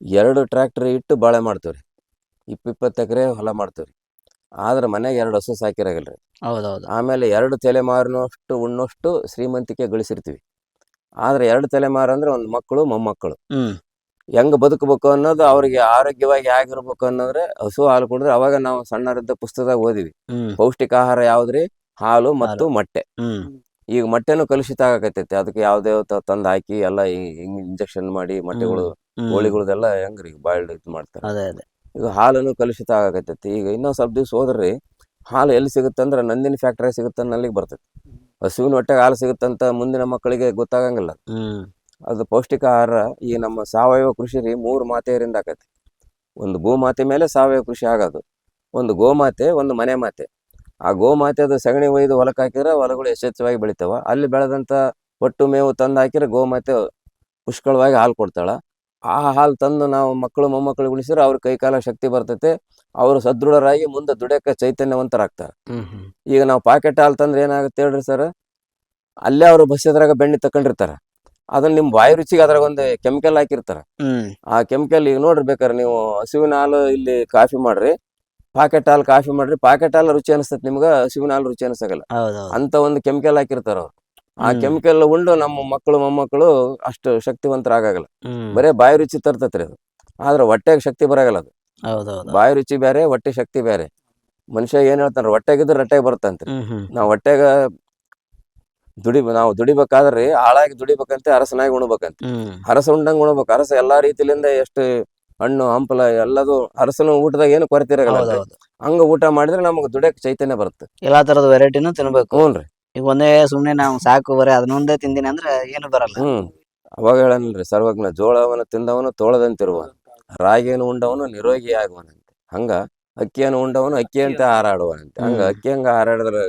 A: ಎರಡು ಟ್ರ್ಯಾಕ್ಟರ್ ಇಟ್ಟು ಬಾಳೆ ಮಾಡ್ತೀವ್ರಿ ಇಪ್ಪಿಪ್ಪತ್ತು ಎಕರೆ ಹೊಲ ಮಾಡ್ತೀವ್ರಿ ಆದ್ರೆ ಮನೆಗೆ ಎರಡು ಹಸು ಸಾಕಿರಾಗಲ್ರಿ.
B: ಹೌದೌದು.
A: ಆಮೇಲೆ ಎರಡು ತಲೆಮಾರಿನಷ್ಟು ಉಣ್ಣಷ್ಟು ಶ್ರೀಮಂತಿಕೆ ಗಳಿಸಿರ್ತೀವಿ. ಆದ್ರೆ ಎರಡು ತಲೆಮಾರು ಅಂದ್ರೆ ಒಂದು ಮಕ್ಕಳು ಮೊಮ್ಮಕ್ಕಳು.
B: ಹ್ಮ್.
A: ಹೆಂಗ್ ಬದುಕಬೇಕು ಅನ್ನೋದು ಅವ್ರಿಗೆ ಆರೋಗ್ಯವಾಗಿ ಆಗಿರ್ಬೇಕು ಅನ್ನೋದ್ರೆ ಹಸು ಹಾಲು ಕುಡಿದ್ರೆ ಅವಾಗ ನಾವು ಸಣ್ಣರಿದ್ದ ಪುಸ್ತಕದಾಗ ಓದಿವಿ ಪೌಷ್ಟಿಕ ಆಹಾರ ಯಾವ್ದ್ರಿ? ಹಾಲು ಮತ್ತು ಮೊಟ್ಟೆ. ಈಗ ಮೊಟ್ಟೆನು ಕಲುಷಿತ ಆಗಕತ್ತೈತಿ. ಅದಕ್ಕೆ ಯಾವ್ದೇ ತಂದ್ ಹಾಕಿ ಎಲ್ಲ ಇಂಜೆಕ್ಷನ್ ಮಾಡಿ ಮೊಟ್ಟೆಗಳು. ಕೋಳಿಗಳದೆಲ್ಲ ಹೆಂಗ್ರಿ ಬಾಯ್ಲ್ಡ್ ಇದು ಮಾಡ್ತಾರೆ. ಈಗ ಹಾಲನ್ನು ಕಲುಷಿತ ಆಗಕತ್ತೈತಿ. ಈಗ ಇನ್ನೊಂದು ಸ್ವಲ್ಪ ದಿವ್ಸ ಹೋದ್ರಿ ಹಾಲು ಎಲ್ಲಿ ಸಿಗುತ್ತೆ ಅಂದ್ರೆ ನಂದಿನಿ ಫ್ಯಾಕ್ಟ್ರಿ ಸಿಗುತ್ತೆ ಅಲ್ಲಿಗೆ ಬರ್ತೈತಿ. ಹಸುವಿನ ಹೊಟ್ಟೆಗೆ ಹಾಲು ಸಿಗುತ್ತಂತ ಮುಂದಿನ ಮಕ್ಕಳಿಗೆ ಗೊತ್ತಾಗಂಗಿಲ್ಲ. ಅದು ಪೌಷ್ಟಿಕ ಆಹಾರ ಈ ನಮ್ಮ ಸಾವಯವ ಕೃಷಿ ರೀ ಮೂರು ಮಾತೆಯರಿಂದ ಆಕತಿ. ಒಂದು ಗೋಮಾತೆ ಮೇಲೆ ಸಾವಯವ ಕೃಷಿ ಆಗೋದು. ಒಂದು ಗೋಮಾತೆ ಒಂದು ಮನೆ ಮಾತೆ. ಆ ಗೋಮಾತೆದು ಸಗಣಿ ಒಯ್ದು ಹೊಲಕ್ಕೆ ಹಾಕಿದ್ರೆ ಹೊಲಗಳು ಯಶಸ್ವಿಯಾಗಿ ಬೆಳಿತಾವ. ಅಲ್ಲಿ ಬೆಳೆದಂಥ ಒಟ್ಟು ಮೇವು ತಂದು ಹಾಕಿದ್ರೆ ಗೋಮಾತೆ ಪುಷ್ಕಳವಾಗಿ ಹಾಲು ಕೊಡ್ತಾಳ. ಆ ಹಾಲು ತಂದು ನಾವು ಮಕ್ಕಳು ಮೊಮ್ಮಕ್ಕಳು ಉಳಿಸಿದ್ರೆ ಅವ್ರ ಕೈಕಾಲ ಶಕ್ತಿ ಬರ್ತೈತೆ. ಅವರು ಸದೃಢರಾಗಿ ಮುಂದೆ ದುಡಿಯಕ್ಕೆ ಚೈತನ್ಯವಂತರಾಗ್ತಾರೆ. ಈಗ ನಾವು ಪಾಕೆಟ್ ಹಾಲು ತಂದ್ರೆ ಏನಾಗುತ್ತೆ ಹೇಳ್ರಿ ಸರ್? ಅಲ್ಲೇ ಅವರು ಬಸ್ಸಿದ್ರಾಗ ಬೆಣ್ಣೆ ತಕೊಂಡಿರ್ತಾರೆ ಅದನ್ನ ನಿಮ್ ಬಾಯಿ ರುಚಿಗೆ ಅದ್ರಾಗ ಒಂದು ಕೆಮಿಕಲ್ ಹಾಕಿರ್ತಾರೆ. ಆ ಕೆಮಿಕಲ್ ಈಗ ನೋಡ್ರಿ ನೀವು ಹಸುವಿನ ಹಾಲು ಇಲ್ಲಿ ಕಾಫಿ ಮಾಡ್ರಿ. ಪಾಕೆಟ್ ಹಾಲು ಕಾಫಿ ಮಾಡ್ರಿ. ಪಾಕೆಟ್ ಹಾಲು ರುಚಿ ಅನಿಸ್ತೈತೆ ನಿಮ್ಗೆ ಹಸುವಿನ ಹಾಲು ರುಚಿ ಅನಿಸಲ್ಲ ಅಂತ ಒಂದು ಕೆಮಿಕಲ್ ಹಾಕಿರ್ತಾರ ಅವ್ರು. ಆ ಕೆಮಿಕಲ್ ಉಂಡು ನಮ್ಮ ಮಕ್ಕಳು ಮೊಮ್ಮಕ್ಕಳು ಅಷ್ಟು ಶಕ್ತಿವಂತರಾಗಲ್ಲ ಬರೇ ಬಾಯಿ ರುಚಿ ತರ್ತತ್ರಿ ಅದು. ಆದ್ರೆ ಹೊಟ್ಟೆಗೆ ಶಕ್ತಿ ಬರಾಗಲ್ಲ ಅದು.
B: ಹೌದೌದು.
A: ಬಾಯಿ ರುಚಿ ಬೇರೆ ಹೊಟ್ಟೆ ಶಕ್ತಿ ಬೇರೆ ಮನುಷ್ಯ ಏನ್ ಹೇಳ್ತಾನ ಹೊಟ್ಟೆಗಿದ್ರೆ ರಟ್ಟೆಗೆ ಬರ್ತಂತ್ರಿ ನಾವು ಹೊಟ್ಟೆಗ ದುಡಿ ನಾವು ದುಡಿಬೇಕಾದ್ರಿ ಆಳಾಗಿ ದುಡಿಬೇಕಂತೆ ಅರಸನಾಗಿ ಉಣ್ಬೇಕಂತ. ಅರಸ ಉಂಡಂಗ್ ಉಣ್ಬೇಕು. ಅರಸ ಎಲ್ಲಾ ರೀತಿಲಿಂದ ಎಷ್ಟು ಹಣ್ಣು ಹಂಪಲ ಎಲ್ಲದು ಅರಸನು ಊಟದಾಗ ಏನು ಕೊರತೆ ಇರಲ್ಲ
B: ಹೌದೌದು.
A: ಹಂಗ ಊಟ ಮಾಡಿದ್ರೆ ನಮಗೆ ದುಡಿಯಕ್ ಚೈತನ್ಯ ಬರುತ್ತೆ.
B: ಎಲ್ಲಾ ತರದ ವೆರೈಟಿನೂ ತಿನ್ಬೇಕು.
A: ಹ್ಞೂನ್ರಿ
B: ಈಗ ಒಂದೇ ಸುಮ್ನೆ ನಾವು ಸಾಕು ಬರೀ ಅದನ್ನೊಂದೇ ತಿಂದಿನಿ ಅಂದ್ರೆ ಏನು ಬರಲ್ಲ.
A: ಹ್ಮ್. ಅವಾಗ ಹೇಳನ್ರಿ ಸರ್ವಜ್ಞ ಜೋಳವನ್ನು ತಿಂದವನು ತೋಳದಂತಿರುವ ರಾಗಿಯನ್ನು ಉಂಡವನು ನಿರೋಗಿ ಆಗುವನಂತೆ. ಹಂಗ ಅಕ್ಕಿಯನ್ನು ಉಂಡವನು ಅಕ್ಕಿಯಂತೆ ಹಾರಾಡುವನಂತೆ. ಹಂಗ ಅಕ್ಕಿ ಹಂಗ ಹಾರಾಡಿದ್ರೆ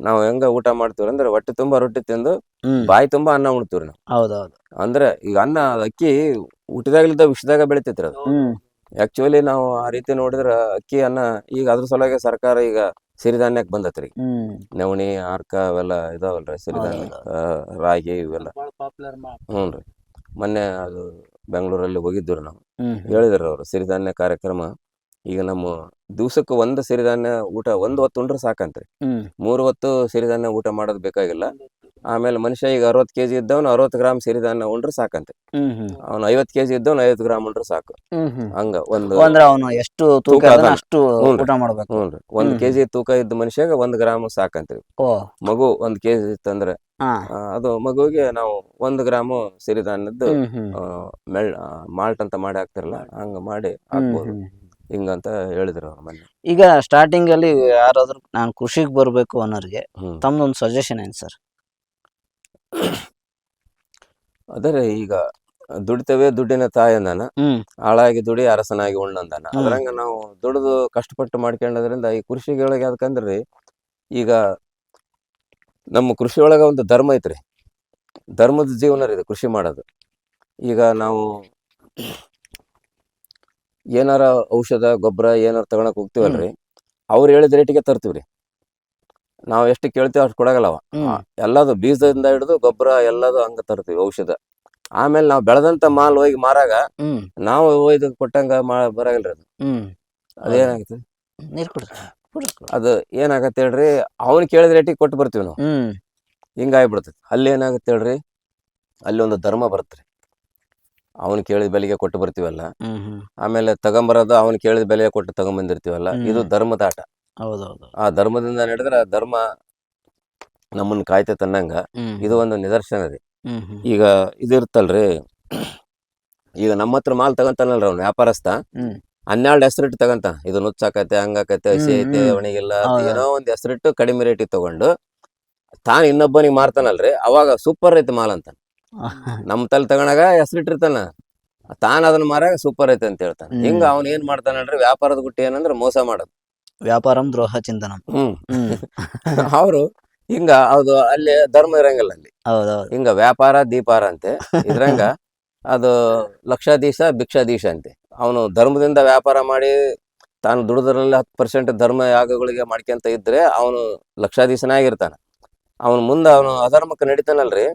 A: ನಾವು ಹೆಂಗ ಊಟ ಮಾಡ್ತೀವಿ ಅಂದ್ರೆ ಹೊಟ್ಟೆ ತುಂಬಾ ರೊಟ್ಟಿ ತಿಂದು ಬಾಯಿ ತುಂಬಾ ಅನ್ನ ಉಣ್ತೀವ್ರಿ ನಾವು.
B: ಹೌದೌದು.
A: ಅಂದ್ರೆ ಈಗ ಅನ್ನ ಅಕ್ಕಿ ಹುಟ್ಟಿದಾಗ್ಲಿದ್ದ ವಿಷದಾಗ ಬೆಳಿತೈತ್ರಿ ಅದು.
B: ಹ್ಮ್.
A: ಆಕ್ಚುಲಿ ನಾವು ಆ ರೀತಿ ನೋಡಿದ್ರ ಅಕ್ಕಿ ಅನ್ನ ಈಗ ಅದ್ರ ಸಲುವಾಗಿ ಸರ್ಕಾರ ಈಗ ಸಿರಿಧಾನ್ಯಕ್ಕೆ ಬಂದತ್ರಿ.
B: ಹ್ಮ್.
A: ನವಣಿ ಆರ್ಕ ಅವೆಲ್ಲ ಇದಾವಲ್ರಿ ಸಿರಿಧಾನ್ಯ. ಆ, ರಾಗಿ ಇವೆಲ್ಲ. ಹ್ಞೂ ರೀ ಮೊನ್ನೆ ಅದು ಬೆಂಗಳೂರಲ್ಲಿ ಹೋಗಿದ್ವಿ ನಾವು.
B: ಹ್ಮ್
A: ಹೇಳಿದ್ರು ಅವರು ಸಿರಿಧಾನ್ಯ ಕಾರ್ಯಕ್ರಮ. ಈಗ ನಮ್ಮ ದಿವ್ಸಕ್ಕೆ ಒಂದು ಸಿರಿಧಾನ್ಯ ಊಟ ಒಂದು ಹೊತ್ತು ಉಂಡ್ರೆ ಸಾಕಂತ್ರಿ.
B: ಹ್ಮ್.
A: ಮೂರು ಹೊತ್ತು ಸಿರಿಧಾನ್ಯ ಊಟ ಮಾಡೋದು ಬೇಕಾಗಿಲ್ಲ. ಆಮೇಲೆ ಮನುಷ್ಯ ಈಗ ಅರವತ್ತು ಕೆಜಿ ಇದ್ದವನು ಅರವತ್ತು ಗ್ರಾಮ್ ಸಿರಿಧಾನ್ಯ ಉಂಡ್ರೆ ಸಾಕಂತೆ. ಅವನು ಐವತ್ ಕೆಜಿ ಇದ್ದವನು ಐವತ್ತು ಗ್ರಾಮ್ ಉಂಡ್ರೆ ಸಾಕು. ಹಂಗ ಒಂದು
B: ಅಂದ್ರೆ ಅವನು ಎಷ್ಟು ತೂಕ. ಅಷ್ಟು. ಊಟ ಮಾಡ್ಬೇಕು.
A: ಹ್ಞೂ ಒಂದ್
B: ಹ್ಮ್.
A: ತೂಕ ಇದ್ದ ಮನುಷ್ಯಾಗ ಒಂದ್ ಗ್ರಾಮ್ ಸಾಕಂತೀವಿ
B: ಓ.
A: ಮಗು ಒಂದ್ ಕೆಜಿ ಇತ್ತಂದ್ರೆ ಆ, ಅದು ಮಗುವಿಗೆ ನಾವು ಒಂದ್ ಗ್ರಾಮು ಸಿರಿಧಾನ್ಯದ್ದು ಮೆಳ್ ಮಾಲ್ಟ್ ಅಂತ ಮಾಡಿ ಹಾಕ್ತಿರಲ್ಲ ಹಂಗ ಮಾಡಿ ಹಾಕ್ಬೋದು. ಹಿಂಗಂತ ಹೇಳಿದ್ರು ಅವ್ರು ಮೊನ್ನೆ
B: ಈಗ ಸ್ಟಾರ್ಟಿಂಗ್ ಅಲ್ಲಿ ಯಾರಾದ್ರೂ ನಾನು ಕೃಷಿಗೆ ಬರಬೇಕು ಅನ್ನೋರಿಗೆ ತಮ್ದೊಂದು ಸಜೆಷನ್ ಏನ್ ಸರ್ (coughs)
A: ಅದರೆ ಈಗ ದುಡಿತವೇ ದುಡ್ಡಿನ ತಾಯಂದನ
B: ಅಂದಾನ
A: ಆಳಾಗಿ ದುಡಿ ಅರಸನಾಗಿ ಉಣ್ಣಂದನ
B: ಅದರಂಗ
A: ಅದ್ರಂಗ ನಾವು ದುಡಿದು ಕಷ್ಟಪಟ್ಟು ಮಾಡ್ಕೊಂಡದ್ರಿಂದ ಈ ಕೃಷಿಗಳಿಗೆ ಯಾಕಂದ್ರಿ ಈಗ ನಮ್ಮ ಕೃಷಿ ಒಳಗ ಒಂದು ಧರ್ಮ ಐತ್ರಿ. ಧರ್ಮದ ಜೀವನ ರೀ ಇದು ಕೃಷಿ ಮಾಡೋದು. ಈಗ ನಾವು ಏನಾರ ಔಷಧ ಗೊಬ್ಬರ ಏನಾರ ತಗೊಳಕ್ ಹೋಗ್ತೀವಲ್ರಿ ಅವ್ರು ಹೇಳಿದ ರೇಟಿಗೆ ತರ್ತೀವ್ರಿ. ನಾವು ಎಷ್ಟು ಕೇಳ್ತೀವಿ ಅಷ್ಟು ಕೊಡಗಲ್ಲವ ಎಲ್ಲದು ಬೀಜದಿಂದ ಹಿಡಿದು ಗೊಬ್ಬರ ಎಲ್ಲದು ಹಂಗ ತರ್ತೀವಿ ಔಷಧ. ಆಮೇಲೆ ನಾವು ಬೆಳೆದಂತ ಮಾಲ್ ಹೋಗಿ ಮಾರಾಗ ನಾವು ಒಯ್ದು ಕೊಟ್ಟಂಗ ಬರಾಗಿಲ್ರಿ ಅದು. ಅದೇನಾಗುತ್ತೆ
B: ನೀರ್ ಕೊಡ.
A: ಅದು ಏನಾಗತ್ತೆ ಹೇಳ್ರಿ ಅವನ್ ಕೇಳಿದ ರೇಟಿಗೆ ಕೊಟ್ಟು ಬರ್ತೀವಿ ನಾವು. ಹಿಂಗಾಗ್ಬಿಡ್ತೈತಿ ಅಲ್ಲಿ ಏನಾಗುತ್ತೆ ಹೇಳ್ರಿ ಅಲ್ಲಿ ಒಂದು ಧರ್ಮ ಬರುತ್ತೆ ಅವನು ಕೇಳಿದ ಬೆಲೆಗೆ ಕೊಟ್ಟು ಬರ್ತೀವಲ್ಲ. ಆಮೇಲೆ ತಗೊಂಬರೋದು ಅವನು ಕೇಳಿದ ಬೆಲೆಗೆ ಕೊಟ್ಟು ತಗೊಂಬಂದಿರ್ತೀವಲ್ಲ. ಇದು
B: ಹ್ಮ್. ಹೌದೌದು.
A: ಆ ಧರ್ಮದಿಂದ ನಡೆದ್ರೆ ಆ ಧರ್ಮ ನಮ್ಮನ್ನ ಕಾಯ್ತೈತೆ ತನ್ನಂಗ.
B: ಹ್ಮ್
A: ಇದು ಒಂದು ನಿದರ್ಶನ ರೀ.
B: ಹ್ಮ್ ಹ್ಮ್.
A: ಈಗ ಇದಿರ್ತಲ್ರಿ ಈಗ ನಮ್ಮ ಹತ್ರ ಮಾಲ್ ತಗೊಂತಾನಲ್ರಿ ಅವ್ನು ವ್ಯಾಪಾರಸ್ಥ
B: ಹ್ಮ್.
A: ಹನ್ನೆರಡು ಹೆಸರಿಟ್ಟು ತಗೊಂತ. ಇದು ನುಚ್ಚಾಕತೆ ಹಂಗಾಕತೆ ಹಸಿ
B: ಹ್ಮ್,
A: ಐತೆ
B: ಹ್ಮ್.
A: ಒಣಗಿಲ್ಲ
B: ಹೌದು.
A: ಏನೋ ಒಂದ್ ಹೆಸರಿಟ್ಟು ಕಡಿಮೆ ರೇಟಿಗೆ ತಗೊಂಡು ತಾನ ಇನ್ನೊಬ್ಬನಿಗೆ ಮಾರ್ತಾನಲ್ರಿ. ಅವಾಗ ಸೂಪರ್ ಐತೆ ಮಾಲ್ ಅಂತ. (laughs) ನಮ್ಮ ತಲೆ ತಗೊಂಡಾಗ ಹೆಸರಿಟ್ಟಿರ್ತಾನ ತಾನ ಅದನ್ನ ಮಾರಾಗ ಸೂಪರ್ ಐತೆ ಅಂತ ಹೇಳ್ತಾನೆ.
B: ಹ್ಮ್.
A: ಹಿಂಗ ಅವ್ನ ಏನ್ ಮಾಡ್ತಾನಲ್ರಿ ವ್ಯಾಪಾರದ ಗುಟ್ಟಿ ಏನಂದ್ರೆ ಮೋಸ ಮಾಡೋದು.
B: ವ್ಯಾಪಾರಂ ದ್ರೋಹ ಚಿಂತನಂ.
A: ಹ್ಮ್. (laughs) ಅವರು ಹಿಂಗ ಅದು ಅಲ್ಲಿ ಧರ್ಮ ಇರಂಗಿಲ್ಲ ಅಲ್ಲಿ
B: ಹೌದೌದು.
A: ಹಿಂಗ ವ್ಯಾಪಾರ ದೀಪಾರ ಅಂತೆ. ಇದ್ರಂಗ ಅದು ಲಕ್ಷಾಧೀಶ ಭಿಕ್ಷಾಧೀಶ ಅಂತೆ. ಅವನು ಧರ್ಮದಿಂದ ವ್ಯಾಪಾರ ಮಾಡಿ ತಾನು ದುಡಿದ್ರಲ್ಲಿ ಹತ್ತು ಪರ್ಸೆಂಟ್ ಧರ್ಮ ಯಾಗಗಳಿಗೆ ಮಾಡ್ಕೊಂತ ಇದ್ರೆ ಅವನು ಲಕ್ಷಾಧೀಶನಾಗಿರ್ತಾನ. ಅವನು ಮುಂದೆ ಅವನು ಅಧರ್ಮಕ್ಕೆ ನಡಿತಾನಲ್ರಿ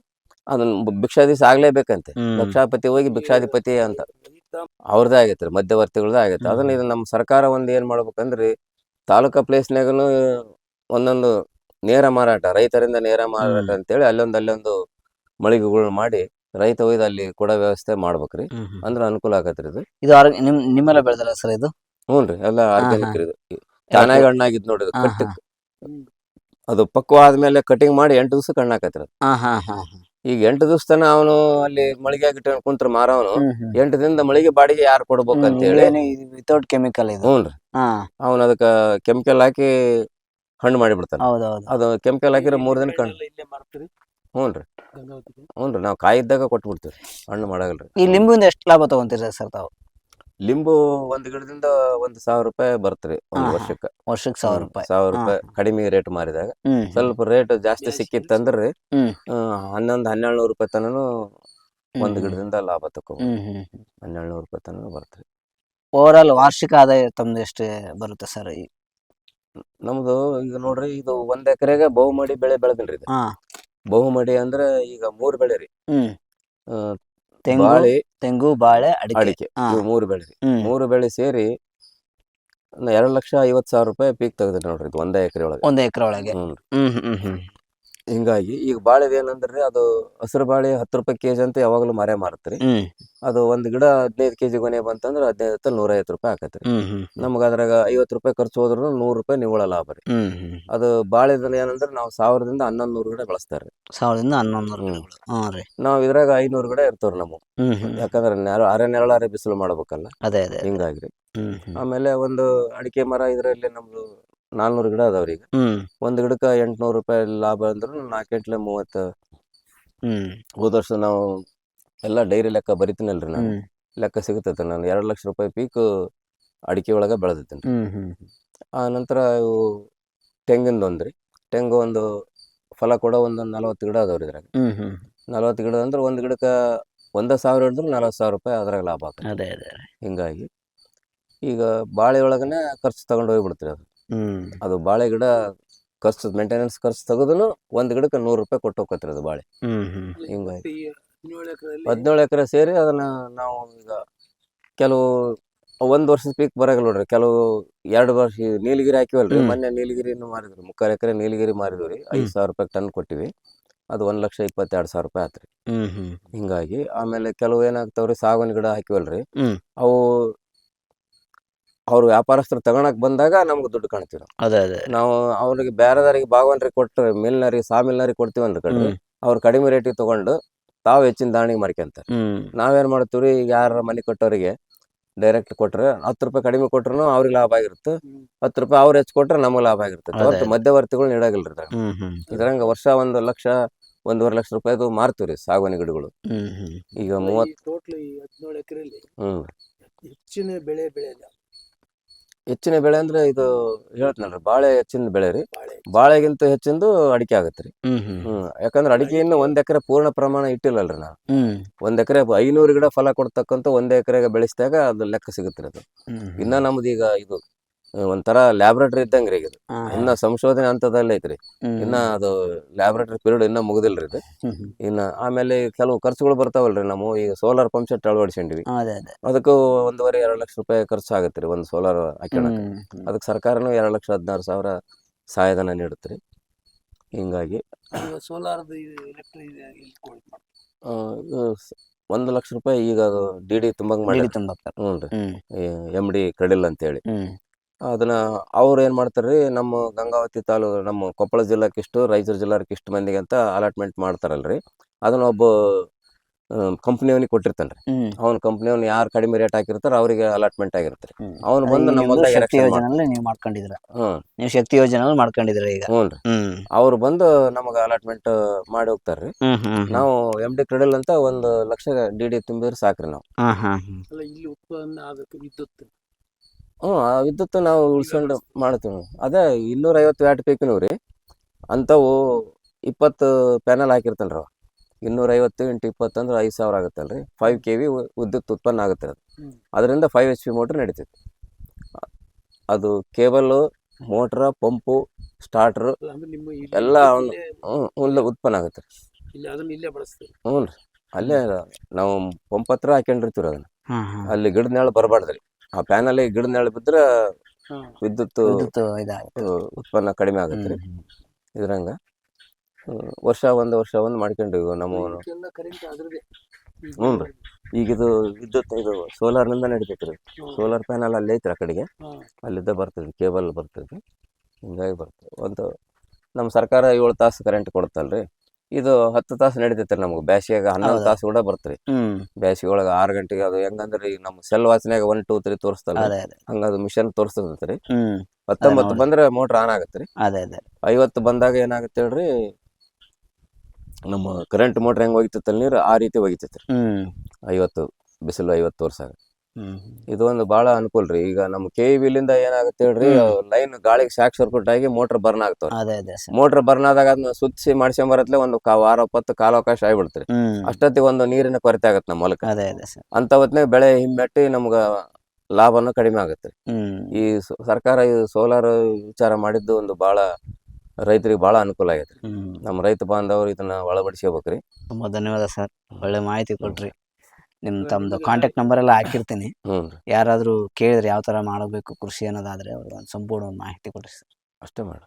A: ಅದನ್ನ ಭಿಕ್ಷಾಧೀಶ ಆಗ್ಲೇಬೇಕಂತೆ. ಲಕ್ಷಾಪತಿ ಹೋಗಿ ಭಿಕ್ಷಾಧಿಪತಿ ಅಂತ. ಅವ್ರದ್ದೇ ಆಗೈತ್ರಿ ಮಧ್ಯವರ್ತಿಗಳದ್ದೇ ಆಗೈತೆ ಅದನ್ನ ಇದು ನಮ್ಮ ಸರ್ಕಾರ ಒಂದ್ ಏನ್ ಮಾಡ್ಬೇಕಂದ್ರಿ ತಾಲೂಕಾ ಪ್ಲೇಸ್ನಾಗನು ಒಂದೊಂದು ನೇರ ಮಾರಾಟ ರೈತರಿಂದ ನೇರ ಮಾರಾಟ. ಅಂತೇಳಿ ಅಲ್ಲೊಂದು ಅಲ್ಲೊಂದು ಮಳಿಗೆಗಳು ಮಾಡಿ ರೈತ ಒಯ್ದು ಅಲ್ಲಿ ಕೊಡೋ ವ್ಯವಸ್ಥೆ ಮಾಡ್ಬೇಕ್ರಿ. ಅಂದ್ರ ಅನುಕೂಲ ಆಗತ್ರಿ ಇದು
B: ಇದು ಆರ್ಗ ನಿಮ್ ನಿಮ್ಮೆಲ್ಲ ಬೆಳೆದಲ್ಲ ಸರ್ ಇದು
A: ಹ್ಞೂನ್ರಿ ಎಲ್ಲ ಆರ್ಗ್ಯಾನಿಕ್. ಇದು ಚೆನ್ನಾಗಿ ಹಣ್ಣಾಗಿದ್ ನೋಡಿ ಇದು
B: ಹಾ,
A: ಕಟ್
B: ಹಾ.
A: ಅದು ಪಕ್ವ ಆದ್ಮೇಲೆ ಕಟಿಂಗ್ ಮಾಡಿ ಎಂಟು ದಿವಸ ಹಣ್ಣಾಕತ್ರಿ.
B: ಹಾ ಹಾ ಹಾ ಹಾ.
A: ಈಗ ಎಂಟು ದಿವಸ ತನ ಅವನು ಅಲ್ಲಿ ಮಳಿಗೆ ಇಟ್ಕೊಂಡ್ ಕುಂತ್ರ ಮಾರವನು. ಎಂಟು ದಿನದ ಮಳಿಗೆ ಬಾಡಿಗೆ ಯಾರು ಕೊಡ್ಬೇಕು ಅಂತ ಹೇಳಿ.
B: ವಿತೌಟ್ ಕೆಮಿಕಲ್ ಇದು
A: ಹ್ಞೂನ್ರಿ.
B: ಅವನ್
A: ಅವನು ಅದಕ್ಕ ಕೆಮಿಕಲ್ ಹಾಕಿ ಹಣ್ಣು ಮಾಡಿಬಿಡ್ತಾನೆ.
B: ಹೌದೌದು.
A: ಅದು ಕೆಮಿಕಲ್ ಹಾಕಿದ್ರೆ ಮೂರ್ ದಿನ ಕಣ್ಣು ಹ್ಞೂನ್ರಿ. ಹ್ಞೂನ್ರಿ. ನಾವು ಕಾಯಿದ್ದಾಗ ಕೊಟ್ಬಿಡ್ತೀವಿ ಹಣ್ಣು ಮಾಡಾಗಲ್ರಿ.
B: ಈ ಲಿಂಬಿಂದ ಎಷ್ಟು ಲಾಭ ತಗೊಂತೀರಿ ಸರ್ ತಾವು?
A: ಲಿಂಬು ಒಂದ್ ಗಿಡದಿಂದ ಒಂದ್ ಸಾವಿರ ರೂಪಾಯಿ ಬರ್ತ್ರಿ ಒಂದ್
B: ಹಾ, ಹಾ.
A: ವರ್ಷಕ್ಕ.
B: ವರ್ಷಕ್ಕೆ ಸಾವಿರ ರೂಪಾಯಿ.
A: ಸಾವಿರ
B: ಹಾ,
A: ರೂಪಾಯಿ ಕಡಿಮೆ ರೇಟ್ ಮಾರಿದಾಗ.
B: ಹ್ಮ್
A: ಸ್ವಲ್ಪ ರೇಟ್ ಜಾಸ್ತಿ
C: ಸಿಕ್ಕಿತ್ತು
A: ಸಿಕ್ಕಿತ್ತಂದ್ರಿ
B: ಹ್ಮ್.
A: ಆ, ಹನ್ನೊಂದ್ ಹನ್ನೆರಡು ನೂರು ರೂಪಾಯಿ ತನನು ಒಂದು
B: ಹ್ಮ್.
A: ಗಿಡದಿಂದ ಲಾಭ ತಗೋಬಹುದು
B: ಹ್ಮ್ ಹ್ಮ್ ಹ್ಮ್.
A: ಹನ್ನೆರಡು ನೂರು ರೂಪಾಯಿ ತನೂ ಬರ್ತರಿ
B: ಓವರ್ ಆಲ್ ವಾರ್ಷಿಕ ಆದಾಯ ತಮ್ದು ಎಷ್ಟು ಬರುತ್ತೆ ಸರ್
A: ನಮ್ದು ಈಗ ನೋಡ್ರಿ ಇದು ಒಂದ್ ಎಕರೆಗೆ ಬಹುಮಡಿ ಬೆಳೆ ಇದು.
B: ಹಾ.
A: ಬಹುಮಡಿ ಅಂದ್ರೆ ಈಗ ಮೂರ್ ಬೆಳೆ ರೀ.
B: ಹ್ಮ್.
A: ಆ,
B: ತೆಂಗು
A: ಬಾಳೆ
B: ತೆಂಗು ಬಾಳೆ ಅಡಿಕೆ.
A: ಅಡಿಕೆ
B: ಹಾ.
A: ಇವು ಮೂರು ಬೆಳೆ.
B: ಹ್ಮ್.
A: ಮೂರು ಬೆಳೆ ಸೇರಿ ಒಂದು ಎರಡು ಲಕ್ಷ ಐವತ್ತು ಸಾವಿರ ರೂಪಾಯಿ ಪೀಕ್ ತೆಗೆದ್ರಿ ನೋಡ್ರಿ ಇದು ಒಂದೇ ಎಕರೆ ಒಳಗೆ.
B: ಒಂದೇ ಎಕರೆ ಒಳಗೆ.
A: ಹ್ಞೂ
B: ಹ್ಮ್ ಹ್ಮ್ ಹ್ಮ್.
A: ಹಿಂಗಾಗಿ ಈಗ ಬಾಳೆ ಏನಂದ್ರೆ ಅದು ಹಸಿರು ಬಾಳೆ ಹತ್ತು ರೂಪಾಯಿ ಕೆಜಿ ಅಂತ ಯಾವಾಗಲೂ ಮಾರೇ ಮಾರತ್ರಿ. ಅದು ಒಂದ್ ಗಿಡ ಹದಿನೈದು ಕೆಜಿ ಗೊನೆ ಬಂತಂದ್ರೆ ಹದಿನೈದು ಹತ್ತು ನೂರೈವತ್ತು ರೂಪಾಯಿ ಆಕತ್ರಿ.
B: ನಮ್ಗ
A: ನಮ್ಗೆ ಅದ್ರಾಗ ಐವತ್ತು ರೂಪಾಯಿ ಖರ್ಚು ಹೋದ್ರು ನೂರು ರೂಪಾಯಿ ನಿವ್ವಳ ಲಾಭ ರೀ. ಅದು ಬಾಳೆದಲ್ಲಿ ಏನಂದ್ರೆ ನಾವು ಸಾವಿರದಿಂದ ಹನ್ನೊಂದು ನೂರು ಗಿಡ ಬೆಳೆಸ್ತಾರ
B: ಸಾವಿರದಿಂದ ಹನ್ನೊಂದು ನೂರು
A: ನಾವು ಇದ್ರಾಗ ಐನೂರು ಗಿಡ ಇರ್ತವ್ರಿ
B: ಹ್ಮ್
A: ಯಾಕಂದ್ರೆ ನೆರ ಅರೆ ನೆರಳಾರೆ ಬಿಸಿಲು ಮಾಡ್ಬೇಕಲ್ಲ.
B: ಅದೇ ಅದೇ
A: ಹಿಂಗಾಗಿ. ರೀ
B: ಹ್ಮ್ ಹ್ಮ್.
A: ಆಮೇಲೆ ಒಂದು ಅಡಿಕೆ ಮರ ಇದರಲ್ಲಿ ನಮ್ದು ನಾಲ್ನೂರು ಗಿಡ ಅದಾವ್ರಿ ಈಗ.
B: ಹ್ಮ್.
A: ಒಂದ್ ಗಿಡಕ್ಕ ಎಂಟ್ನೂರು ರೂಪಾಯಿ ಲಾಭ ಅಂದ್ರ ನಾಲ್ಕೆಂಟ್ಲೆ ಮೂವತ್ತ
B: ಹ್ಮ್.
A: ಹೋದ ವರ್ಷ ನಾವು ಎಲ್ಲಾ ಡೈರಿ ಲೆಕ್ಕ ಬರಿತೀನಲ್ರಿ ನಾನು.
B: ಹ್ಮ್.
A: ಲೆಕ್ಕ ಸಿಗುತ್ತೆ ನಾನು ಎರಡ್ ಲಕ್ಷ ರೂಪಾಯಿ ಪೀಕ್ ಅಡಿಕೆ ಒಳಗೆ ಬೆಳೆದಿದ್ದೀನಿ
B: ಹ್ಮ್ ಹ್ಮ್.
A: ಆ ನಂತರ ಇವು ತೆಂಗಿಂದ ಒಂದ್ರಿ ತೆಂಗು ಒಂದು ಫಲ ಕೂಡ ಒಂದು ನಲವತ್ತು ಗಿಡ ಅದಾವ್ರಿ ಇದ್ರಾಗ.
B: ಹ್ಮ್ ಹ್ಮ್.
A: ನಲವತ್ತು ಗಿಡ ಅಂದ್ರೆ ಒಂದು ಗಿಡಕ್ಕ ಒಂದ ಸಾವಿರ ಹಿಡಿದ್ರು ನಲವತ್ತು ಸಾವಿರ ರೂಪಾಯಿ ಅದ್ರಾಗ ಲಾಭ ಆಗ್ತದೆ
B: ಅದೇ ಅದೇ.
A: ಹಿಂಗಾಗಿ ಈಗ ಬಾಳೆ ಒಳಗನೆ ಖರ್ಚು ತಗೊಂಡು ಹೋಗ್ಬಿಡ್ತೀರಿ ಅದು. ಅದು ಬಾಳೆ ಗಿಡ ಖರ್ಚು ಮೇಂಟೆನೆನ್ಸ್ ಖರ್ಚು ತೆಗೆದನು ಒಂದ್ ಗಿಡಕ್ಕೆ ನೂರು ರೂಪಾಯಿ ಕೊಟ್ಟು ಹೋಗ್ತೈತ್ರಿ ಅದು ಬಾಳೆ.
B: ಹಿಂಗ
A: ಹಿಂಗಾಗಿ
C: ಹದಿನೇಳು
A: ಎಕರೆ ಸೇರಿ ಅದನ್ನ ನಾವು ಈಗ ಕೆಲವು ಒಂದ್ ವರ್ಷದ ಪೀಕ್ ಬರಂಗಿಲ್ಲ ನೋಡ್ರಿ ಕೆಲವು ಎರಡು ವರ್ಷ ಈ ನೀಲಗಿರಿ ಹಾಕಿವಲ್ರಿ. ಮೊನ್ನೆ ನೀಲಗಿರಿನು ಮಾರಿದ್ರಿ ಮುಕ್ಕಾಲು ಎಕರೆ ನೀಲಗಿರಿ ಮಾರಿದ್ವಿ ಐದು ಸಾವಿರ ರೂಪಾಯಿ ಟನ್ ಕೊಟ್ಟಿವಿ ಅದು ಒಂದ್ ಲಕ್ಷ ಇಪ್ಪತ್ತೆರಡು ಸಾವಿರ ರೂಪಾಯಿ ಆತ್ರಿ. ಹಿಂಗಾಗಿ ಆಮೇಲೆ ಕೆಲವು ಏನಾಗ್ತಾವ್ರಿ ಸಾಗುವ ಗಿಡ ಹಾಕಿವಲ್ರಿ. ಅವು ಅವ್ರು ವ್ಯಾಪಾರಸ್ಥರು ತಗೊಳಕ್ ಬಂದಾಗ ನಮ್ಗೆ ದುಡ್ಡು ಕಾಣ್ತೀವಿ ನಾವು
B: ಅದೇ ಅದೇ.
A: ನಾವು ಅವ್ರಿಗೆ ಬೇರೆದವ್ರಿಗೆ ಭಾಗವನ್ರಿಗೆ ಕೊಟ್ಟು ಮಿಲ್ನರಿಗೆ ಸಾಮಿಲ್ನರಿ ಕೊಡ್ತೀವನ್ರಿ ಕೊಡ್ತೀವಿ
B: ಹ್ಮ್.
A: ಅವ್ರು ಕಡಿಮೆ ರೇಟಿಗೆ ತಗೊಂಡು ತಾವು ಹೆಚ್ಚಿನ ದಾಣಿಗೆ ಮಾಡ್ಕೊಂತ
B: ಹ್ಮ್.
A: ನಾವೇನ್ ಮಾಡ್ತೀವ್ರಿ ಈಗ ಯಾರ ಮನೆ ಕೊಟ್ಟವರಿಗೆ ಡೈರೆಕ್ಟ್ ಕೊಟ್ರೆ ಹತ್ತು ರೂಪಾಯಿ ಕಡಿಮೆ ಕೊಟ್ರು ಅವ್ರಿಗೆ ಲಾಭ ಆಗಿರುತ್ತೆ. ಹತ್ತು ರೂಪಾಯಿ ಅವ್ರು ಹೆಚ್ಚು ಕೊಟ್ರೆ ನಮಗೆ ಲಾಭ ಆಗಿರುತ್ತೆ.
B: ಅದೇ,
A: ಹೊರತು
B: ಅದೇ.
A: ಮಧ್ಯವರ್ತಿಗಳು ನೀಡಾಗಿಲ್ರಿ ಇದ್ರಾಗ.
B: ಹ್ಮ್ ಹ್ಮ್
A: ಇದ್ರಂಗ ವರ್ಷ ಒಂದು ಲಕ್ಷ ಒಂದೂವರೆ ಲಕ್ಷ ರೂಪಾಯಿದು ಮಾರ್ತೀವ್ರಿ ಸಾಗುವಾನಿ ಗಿಡಗಳು.
B: ಹ್ಮ್ ಹ್ಮ್.
A: ಈಗ ಮೂವತ್ತು
C: ಟೋಟಲ್ ಈ ಹದಿನೇಳು ಎಕರೆಯಲ್ಲಿ
A: ಹ್ಮ್.
C: ಹೆಚ್ಚಿನ ಬೆಳೆ ಬೆಳೆಯಲ್ಲ
A: ಹೆಚ್ಚಿನ ಬೆಳೆ ಅಂದ್ರೆ ಇದು ಹೇಳ್ತೀನಲ್ರಿ ಬಾಳೆ ಹೆಚ್ಚಿನ ಬೆಳೆ ರೀ. ಬಾಳೆಗಿಂತ ಹೆಚ್ಚಿಂದು ಅಡಿಕೆ ಆಗತ್ತೆ ರೀ.
B: ಹ್ಮ್
A: ಯಾಕಂದ್ರೆ ಅಡಿಕೆಯನ್ನು ಒಂದ್ ಎಕರೆ ಪೂರ್ಣ ಪ್ರಮಾಣ ಇಟ್ಟಿಲ್ಲಲ್ರಿ ನಾವು.
B: ಹ್ಮ್.
A: ಒಂದ್ ಎಕರೆ ಐನೂರು ಗಿಡ ಫಲ ಕೊಡ್ತಕ್ಕಂತ ಒಂದ್ ಎಕರೆಗೆ ಬೆಳೆಸಿದಾಗ ಅದು ಲೆಕ್ಕ ಸಿಗುತ್ತೆ ಅದು. ಇನ್ನ ನಮ್ದು ಈಗ ಇದು ಒಂಥರ ಲ್ಯಾಬ್ರೇಟರಿ ಇದ್ದಂಗ್ರಿ ಈಗ ಇದು. ಇನ್ನ ಸಂಶೋಧನೆ ಹಂತದಲ್ಲಿ ಐತ್ರಿ. ಇನ್ನ ಅದು ಲ್ಯಾಬ್ರೇಟರಿ ಪೀರಿಯಡ್ ಇನ್ನ ಮುಗುದಿಲ್ರಿ ಇದು. ಇನ್ನ ಆಮೇಲೆ ಕೆಲವು ಖರ್ಚುಗಳು ಬರ್ತಾವಲ್ರಿ ನಾವು ಈಗ ಸೋಲಾರ್ ಪಂಪ್ ಸೆಟ್ ಅಳವಡಿಸ್ಕೊಂಡಿವಿ.
B: ಅದೇ ಅದೇ.
A: ಅದಕ್ಕೂ ಒಂದೂವರೆ ಎರಡು ಲಕ್ಷ ರೂಪಾಯಿ ಖರ್ಚು ಆಗುತ್ತೆ ರೀ ಒಂದು ಸೋಲಾರ್
B: ಹಾಕೋಣ.
A: ಅದಕ್ಕೆ ಸರ್ಕಾರನು ಎರಡು ಲಕ್ಷ ಹದಿನಾರು ಸಾವಿರ ಸಹಾಯಧನ ನೀಡುತ್ತೆ ರೀ. ಹಿಂಗಾಗಿ
C: ಸೋಲಾರ್ದು ಎಲೆಕ್ಟ್ರಿಕ್.
A: ಆ, ಇದು ಸ- ಒಂದು ಲಕ್ಷ ರೂಪಾಯಿ ಈಗ ಅದು ಡಿ ಡಿ ತುಂಬಂಗ್ ಮಾಡಿ
B: ಡಿಡಿ ತುಂಬಾಕ್ತಾರ.
A: ಹ್ಞೂ ರೀ ಎಂ ಡಿ ಕಡಿಲ್ ಅಂತೇಳಿ.
B: ಹ್ಮ್.
A: ಅದನ್ನ ಅವ್ರು ಏನು ಮಾಡ್ತಾರೆ ನಮ್ಮ ಗಂಗಾವತಿ ತಾಲೂಕು ನಮ್ಮ ಕೊಪ್ಪಳ ಜಿಲ್ಲಾಕ್ಕೆ ಇಷ್ಟು ರಾಯಚೂರು ಜಿಲ್ಲಾಕ್ಕೆ ಇಷ್ಟು ಮಂದಿಗೆ ಅಂತ ಅಲಾಟ್ಮೆಂಟ್ ಮಾಡ್ತಾರಲ್ರಿ. ಅದನ್ನ ಒಬ್ಬ ಕಂಪ್ನಿಯವನಿಗೆ ಕೊಟ್ಟಿರ್ತಾನೆ ರೀ ಅವ್ನ ಕಂಪ್ನಿಯವ್ನ ಯಾರು ಕಡಿಮೆ ರೇಟ್ ಹಾಕಿರ್ತಾರ ಅವರಿಗೆ ಅಲಾಟ್ಮೆಂಟ್ ಆಗಿರುತ್ತೆ.
B: ರೀ
A: ಅವ್ನು ಬಂದು ನಮ್ಮ
B: ಶಕ್ತಿ
A: election
B: ನೀವು ಮಾಡ್ಕೊಂಡಿದ್ರ ನೀವು ಶಕ್ತಿ ಯೋಜನೆ ಮಾಡ್ಕೊಂಡಿದ್ರ ಈಗ?
A: ಹ್ಞೂ ರೀ. ಅವ್ರು ಬಂದು ನಮಗೆ ಅಲಾಟ್ಮೆಂಟ್ ಮಾಡಿ ಹೋಗ್ತಾರೆ ರೀ
B: ಹ್ಮ್ ಹ್ಮ್.
A: ನಾವು ಎಂ ಡಿ ಕ್ರೆಡಲ್ ಅಂತ ಒಂದು ಲಕ್ಷ ಡಿ ಡಿ ತುಂಬಿದ್ರೆ ಸಾಕ್ರಿ ನಾವು.
B: ಹಾ ಹಾ
C: ಅಲ್ಲ ಇಲ್ಲಿ ಉತ್ಪನ್ನ ಆಗಕ್ಕೆ ವಿದ್ಯುತ್.
A: ಹ್ಞೂ ಆ ವಿದ್ಯುತ್ ನಾವು ಉಳ್ಸ್ಕೊಂಡು ಮಾಡ್ತೀವಿ. ಅದೇ ಇನ್ನೂರ ಐವತ್ತು ವ್ಯಾಟ್ ಪೀಕ್ನವು ರೀ ಅಂಥವು ಇಪ್ಪತ್ತು ಪ್ಯಾನಲ್ ಹಾಕಿರ್ತಲ್ರ ರೀ ಇನ್ನೂರ ಐವತ್ತು ಇಂಟು ಇಪ್ಪತ್ತು ಅಂದ್ರೆ ಐದು ಸಾವಿರ ಆಗುತ್ತಲ್ಲ ರೀ ಫೈವ್ ಕೆ ವಿ ವಿದ್ಯುತ್ ಉತ್ಪನ್ನ ಆಗುತ್ತೆ ಅದು. ಅದರಿಂದ ಫೈವ್ ಎಚ್ ಪಿ ಮೋಟ್ರ್ ನಡೀತೈತೆ. ಅದು ಕೇಬಲ್ಲು ಮೋಟ್ರ ಪಂಪು ಸ್ಟಾರ್ಟ್ರು ಎಲ್ಲ
C: ಒಂದು
A: ಅವ್ನು- ಹ್ಞೂ ಇಲ್ಲ ಉತ್ಪನ್ನ ಆಗುತ್ತೆ. ಹ್ಞೂ ರೀ. ಅಲ್ಲೇ ನಾವು ಪಂಪ್ ಹತ್ರ ಹಾಕೊಂಡಿರ್ತೀವಿ ಅದನ್ನು. ಅಲ್ಲಿ ಗಿಡದ ನೆಳ ಬರಬಾರ್ದು ರೀ ಆ ಪ್ಯಾನೆಲ್ ಗಿಡ ನೆಳ್ ಬಿದ್ರೆ ವಿದ್ಯುತ್
B: ವಿದ್ಯುತ್ ಇದಾಗುತ್ತೆ.
A: ಉತ್ಪನ್ನ ಕಡಿಮೆ ಆಗುತ್ತೆ ರೀ. ಇದ್ರಂಗ. ಹ್ಮ್, ವರ್ಷ ಒಂದು ವರ್ಷ ಒಂದು ಮಾಡ್ಕೊಂಡಿವಿ ನಮ್ಮ ಹ್ಞೂ ರೀ. ಈಗ ಇದು ವಿದ್ಯುತ್ ಇದು ಸೋಲಾರ್ನಿಂದ ನಡಿತೈತೆ ರೀ. ಸೋಲಾರ್ ಪ್ಯಾನಲ್ ಅಲ್ಲಿ ಐತ್ರಿ ಆ ಕಡೆಗೆ. ಅಲ್ಲಿದ್ದ ಬರ್ತದೆ ಕೇಬಲ್ ಬರ್ತದೆ. ಹಿಂಗಾಗಿ ಬರ್ತದೆ. ಒಂದು ನಮ್ಮ ಸರ್ಕಾರ ಏಳು ತಾಸು ಕರೆಂಟ್ ಕೊಡುತ್ತಲ್ರಿ ಇದು ಹತ್ತು ತಾಸು ನಡೀತೈತ್ರಿ ನಮ್ಗೆ. ಬ್ಯಾಸಿಗೆ ಹನ್ನೊಂದು ತಾಸು ಕೂಡ ಬರ್ತ್ರಿ.
B: ಹ್ಮ್.
A: ಬ್ಯಾಸಿಗೆ ಒಳಗೆ ಆರು ಗಂಟೆಗೆ ಅದು ಹೆಂಗಂದ್ರೆ ಈಗ ನಮ್ಮ ಸೆಲ್ ವಾಚನ್ಯಾಗ ಒನ್ ಟೂ ತ್ರೀ ತೋರಿಸ್ತಲ್ಲ.
B: ಅದೇ ಅದೇ.
A: ಹಂಗ ಅದು ಮಿಷನ್ ತೋರಿಸ್ತೈತ್ರಿ
B: ಹ್ಮ್.
A: ಹತ್ತೊಂಬತ್ತು. ಬಂದ್ರೆ ಮೋಟರ್ ಆನ್ ಆಗುತ್ತೆ ರೀ
B: ಅದೇ ಅದೇ.
A: ಐವತ್ತು ಬಂದಾಗ ಏನಾಗತ್ತೆ ಹೇಳ್ರಿ ನಮ್ಮ ಕರೆಂಟ್ ಮೋಟರ್ ಹೆಂಗ್ ಒಗಿತೈತಲ್ ನೀರು ಆ ರೀತಿ ಒಗಿತೈತ್ರಿ
B: ಹ್ಮ್.
A: ಐವತ್ತು ಬಿಸಿಲು ಐವತ್ತು
B: ತೋರ್ಸಾಗ
A: ಇದು ಒಂದು ಬಹಳ ಅನುಕೂಲ ರೀ. ಈಗ ನಮ್ ಕೆ ಬಿಲಿಂದ ಏನಾಗುತ್ತೆ ಹೇಳ್ರಿ ಲೈನ್ ಗಾಳಿಗೆ ಶಾಕ್ ಸರ್ಕ್ಯೂಟ್ ಆಗಿ ಮೋಟರ್ ಬರ್ನ್ ಆಗ್ತಾವ್ರಿ.
B: ಅದೇ ಅದೇ ಸರ್.
A: ಮೋಟ್ರ್ ಬರ್ನ್ ಆದಾಗ ಅದನ್ನ ಸುತ್ತಿಸಿ ಮಾಡ್ಸ್ಕೊಂಬರತ್ಲೆ ಒಂದು ಕಾ ವಾರ ಪತ್ತು ಕಾಲಾವಕಾಶ ಆಗಿಬಿಡ್ತ್ರಿ.
B: ಹ್ಮ್.
A: ಅಷ್ಟೊತ್ತಿಗೆ ಒಂದು ನೀರಿನ ಕೊರತೆ ಆಗತ್ತೆ ನಮ್ಮ ಹೊಲಕ್ಕೆ.
B: ಅದೇ ಅದೇ ಸರ್.
A: ಅಂತ ಹೊತ್ನ್ಯಾಗ ಬೆಳೆ ಹಿಮ್ಮೆಟ್ಟಿ ನಮ್ಗ ಲಾಭನೂ ಕಡಿಮೆ ಆಗುತ್ತೆ ರೀ.
B: ಹ್ಮ್.
A: ಈ ಸ- ಸರ್ಕಾರ ಈ ಸೋಲಾರ್ ವಿಚಾರ ಮಾಡಿದ್ದು ಒಂದು ಬಹಳ ರೈತರಿಗೆ ಬಹಳ ಅನುಕೂಲ ಆಗೈತ್ರಿ
B: ಹ್ಮ್.
A: ನಮ್ಮ ರೈತ ಬಾಂಧವರು ಇದನ್ನ ಒಳಪಡಿಸ್ಕೋಬೇಕ್ರಿ
B: ತುಂಬಾ ಧನ್ಯವಾದ ಸರ್. ಒಳ್ಳೆ ಮಾಹಿತಿ ಕೊಟ್ರಿ. ನಿಮ್ ತಮ್ದು ಕಾಂಟ್ಯಾಕ್ಟ್ ನಂಬರ್ ಎಲ್ಲ ಹಾಕಿರ್ತೀನಿ.
A: ಹ್ಞೂ
B: ಯಾರಾದ್ರೂ ಕೇಳಿದ್ರೆ ಯಾವ ತರ ಮಾಡಬೇಕು ಕೃಷಿ ಅನ್ನೋದಾದ್ರೆ ಅವ್ರಿಗೆ ಒಂದು ಸಂಪೂರ್ಣ ಮಾಹಿತಿ ಕೊಡ್ರಿ ಸರ್.
A: ಅಷ್ಟೇ ಮಾಡಿ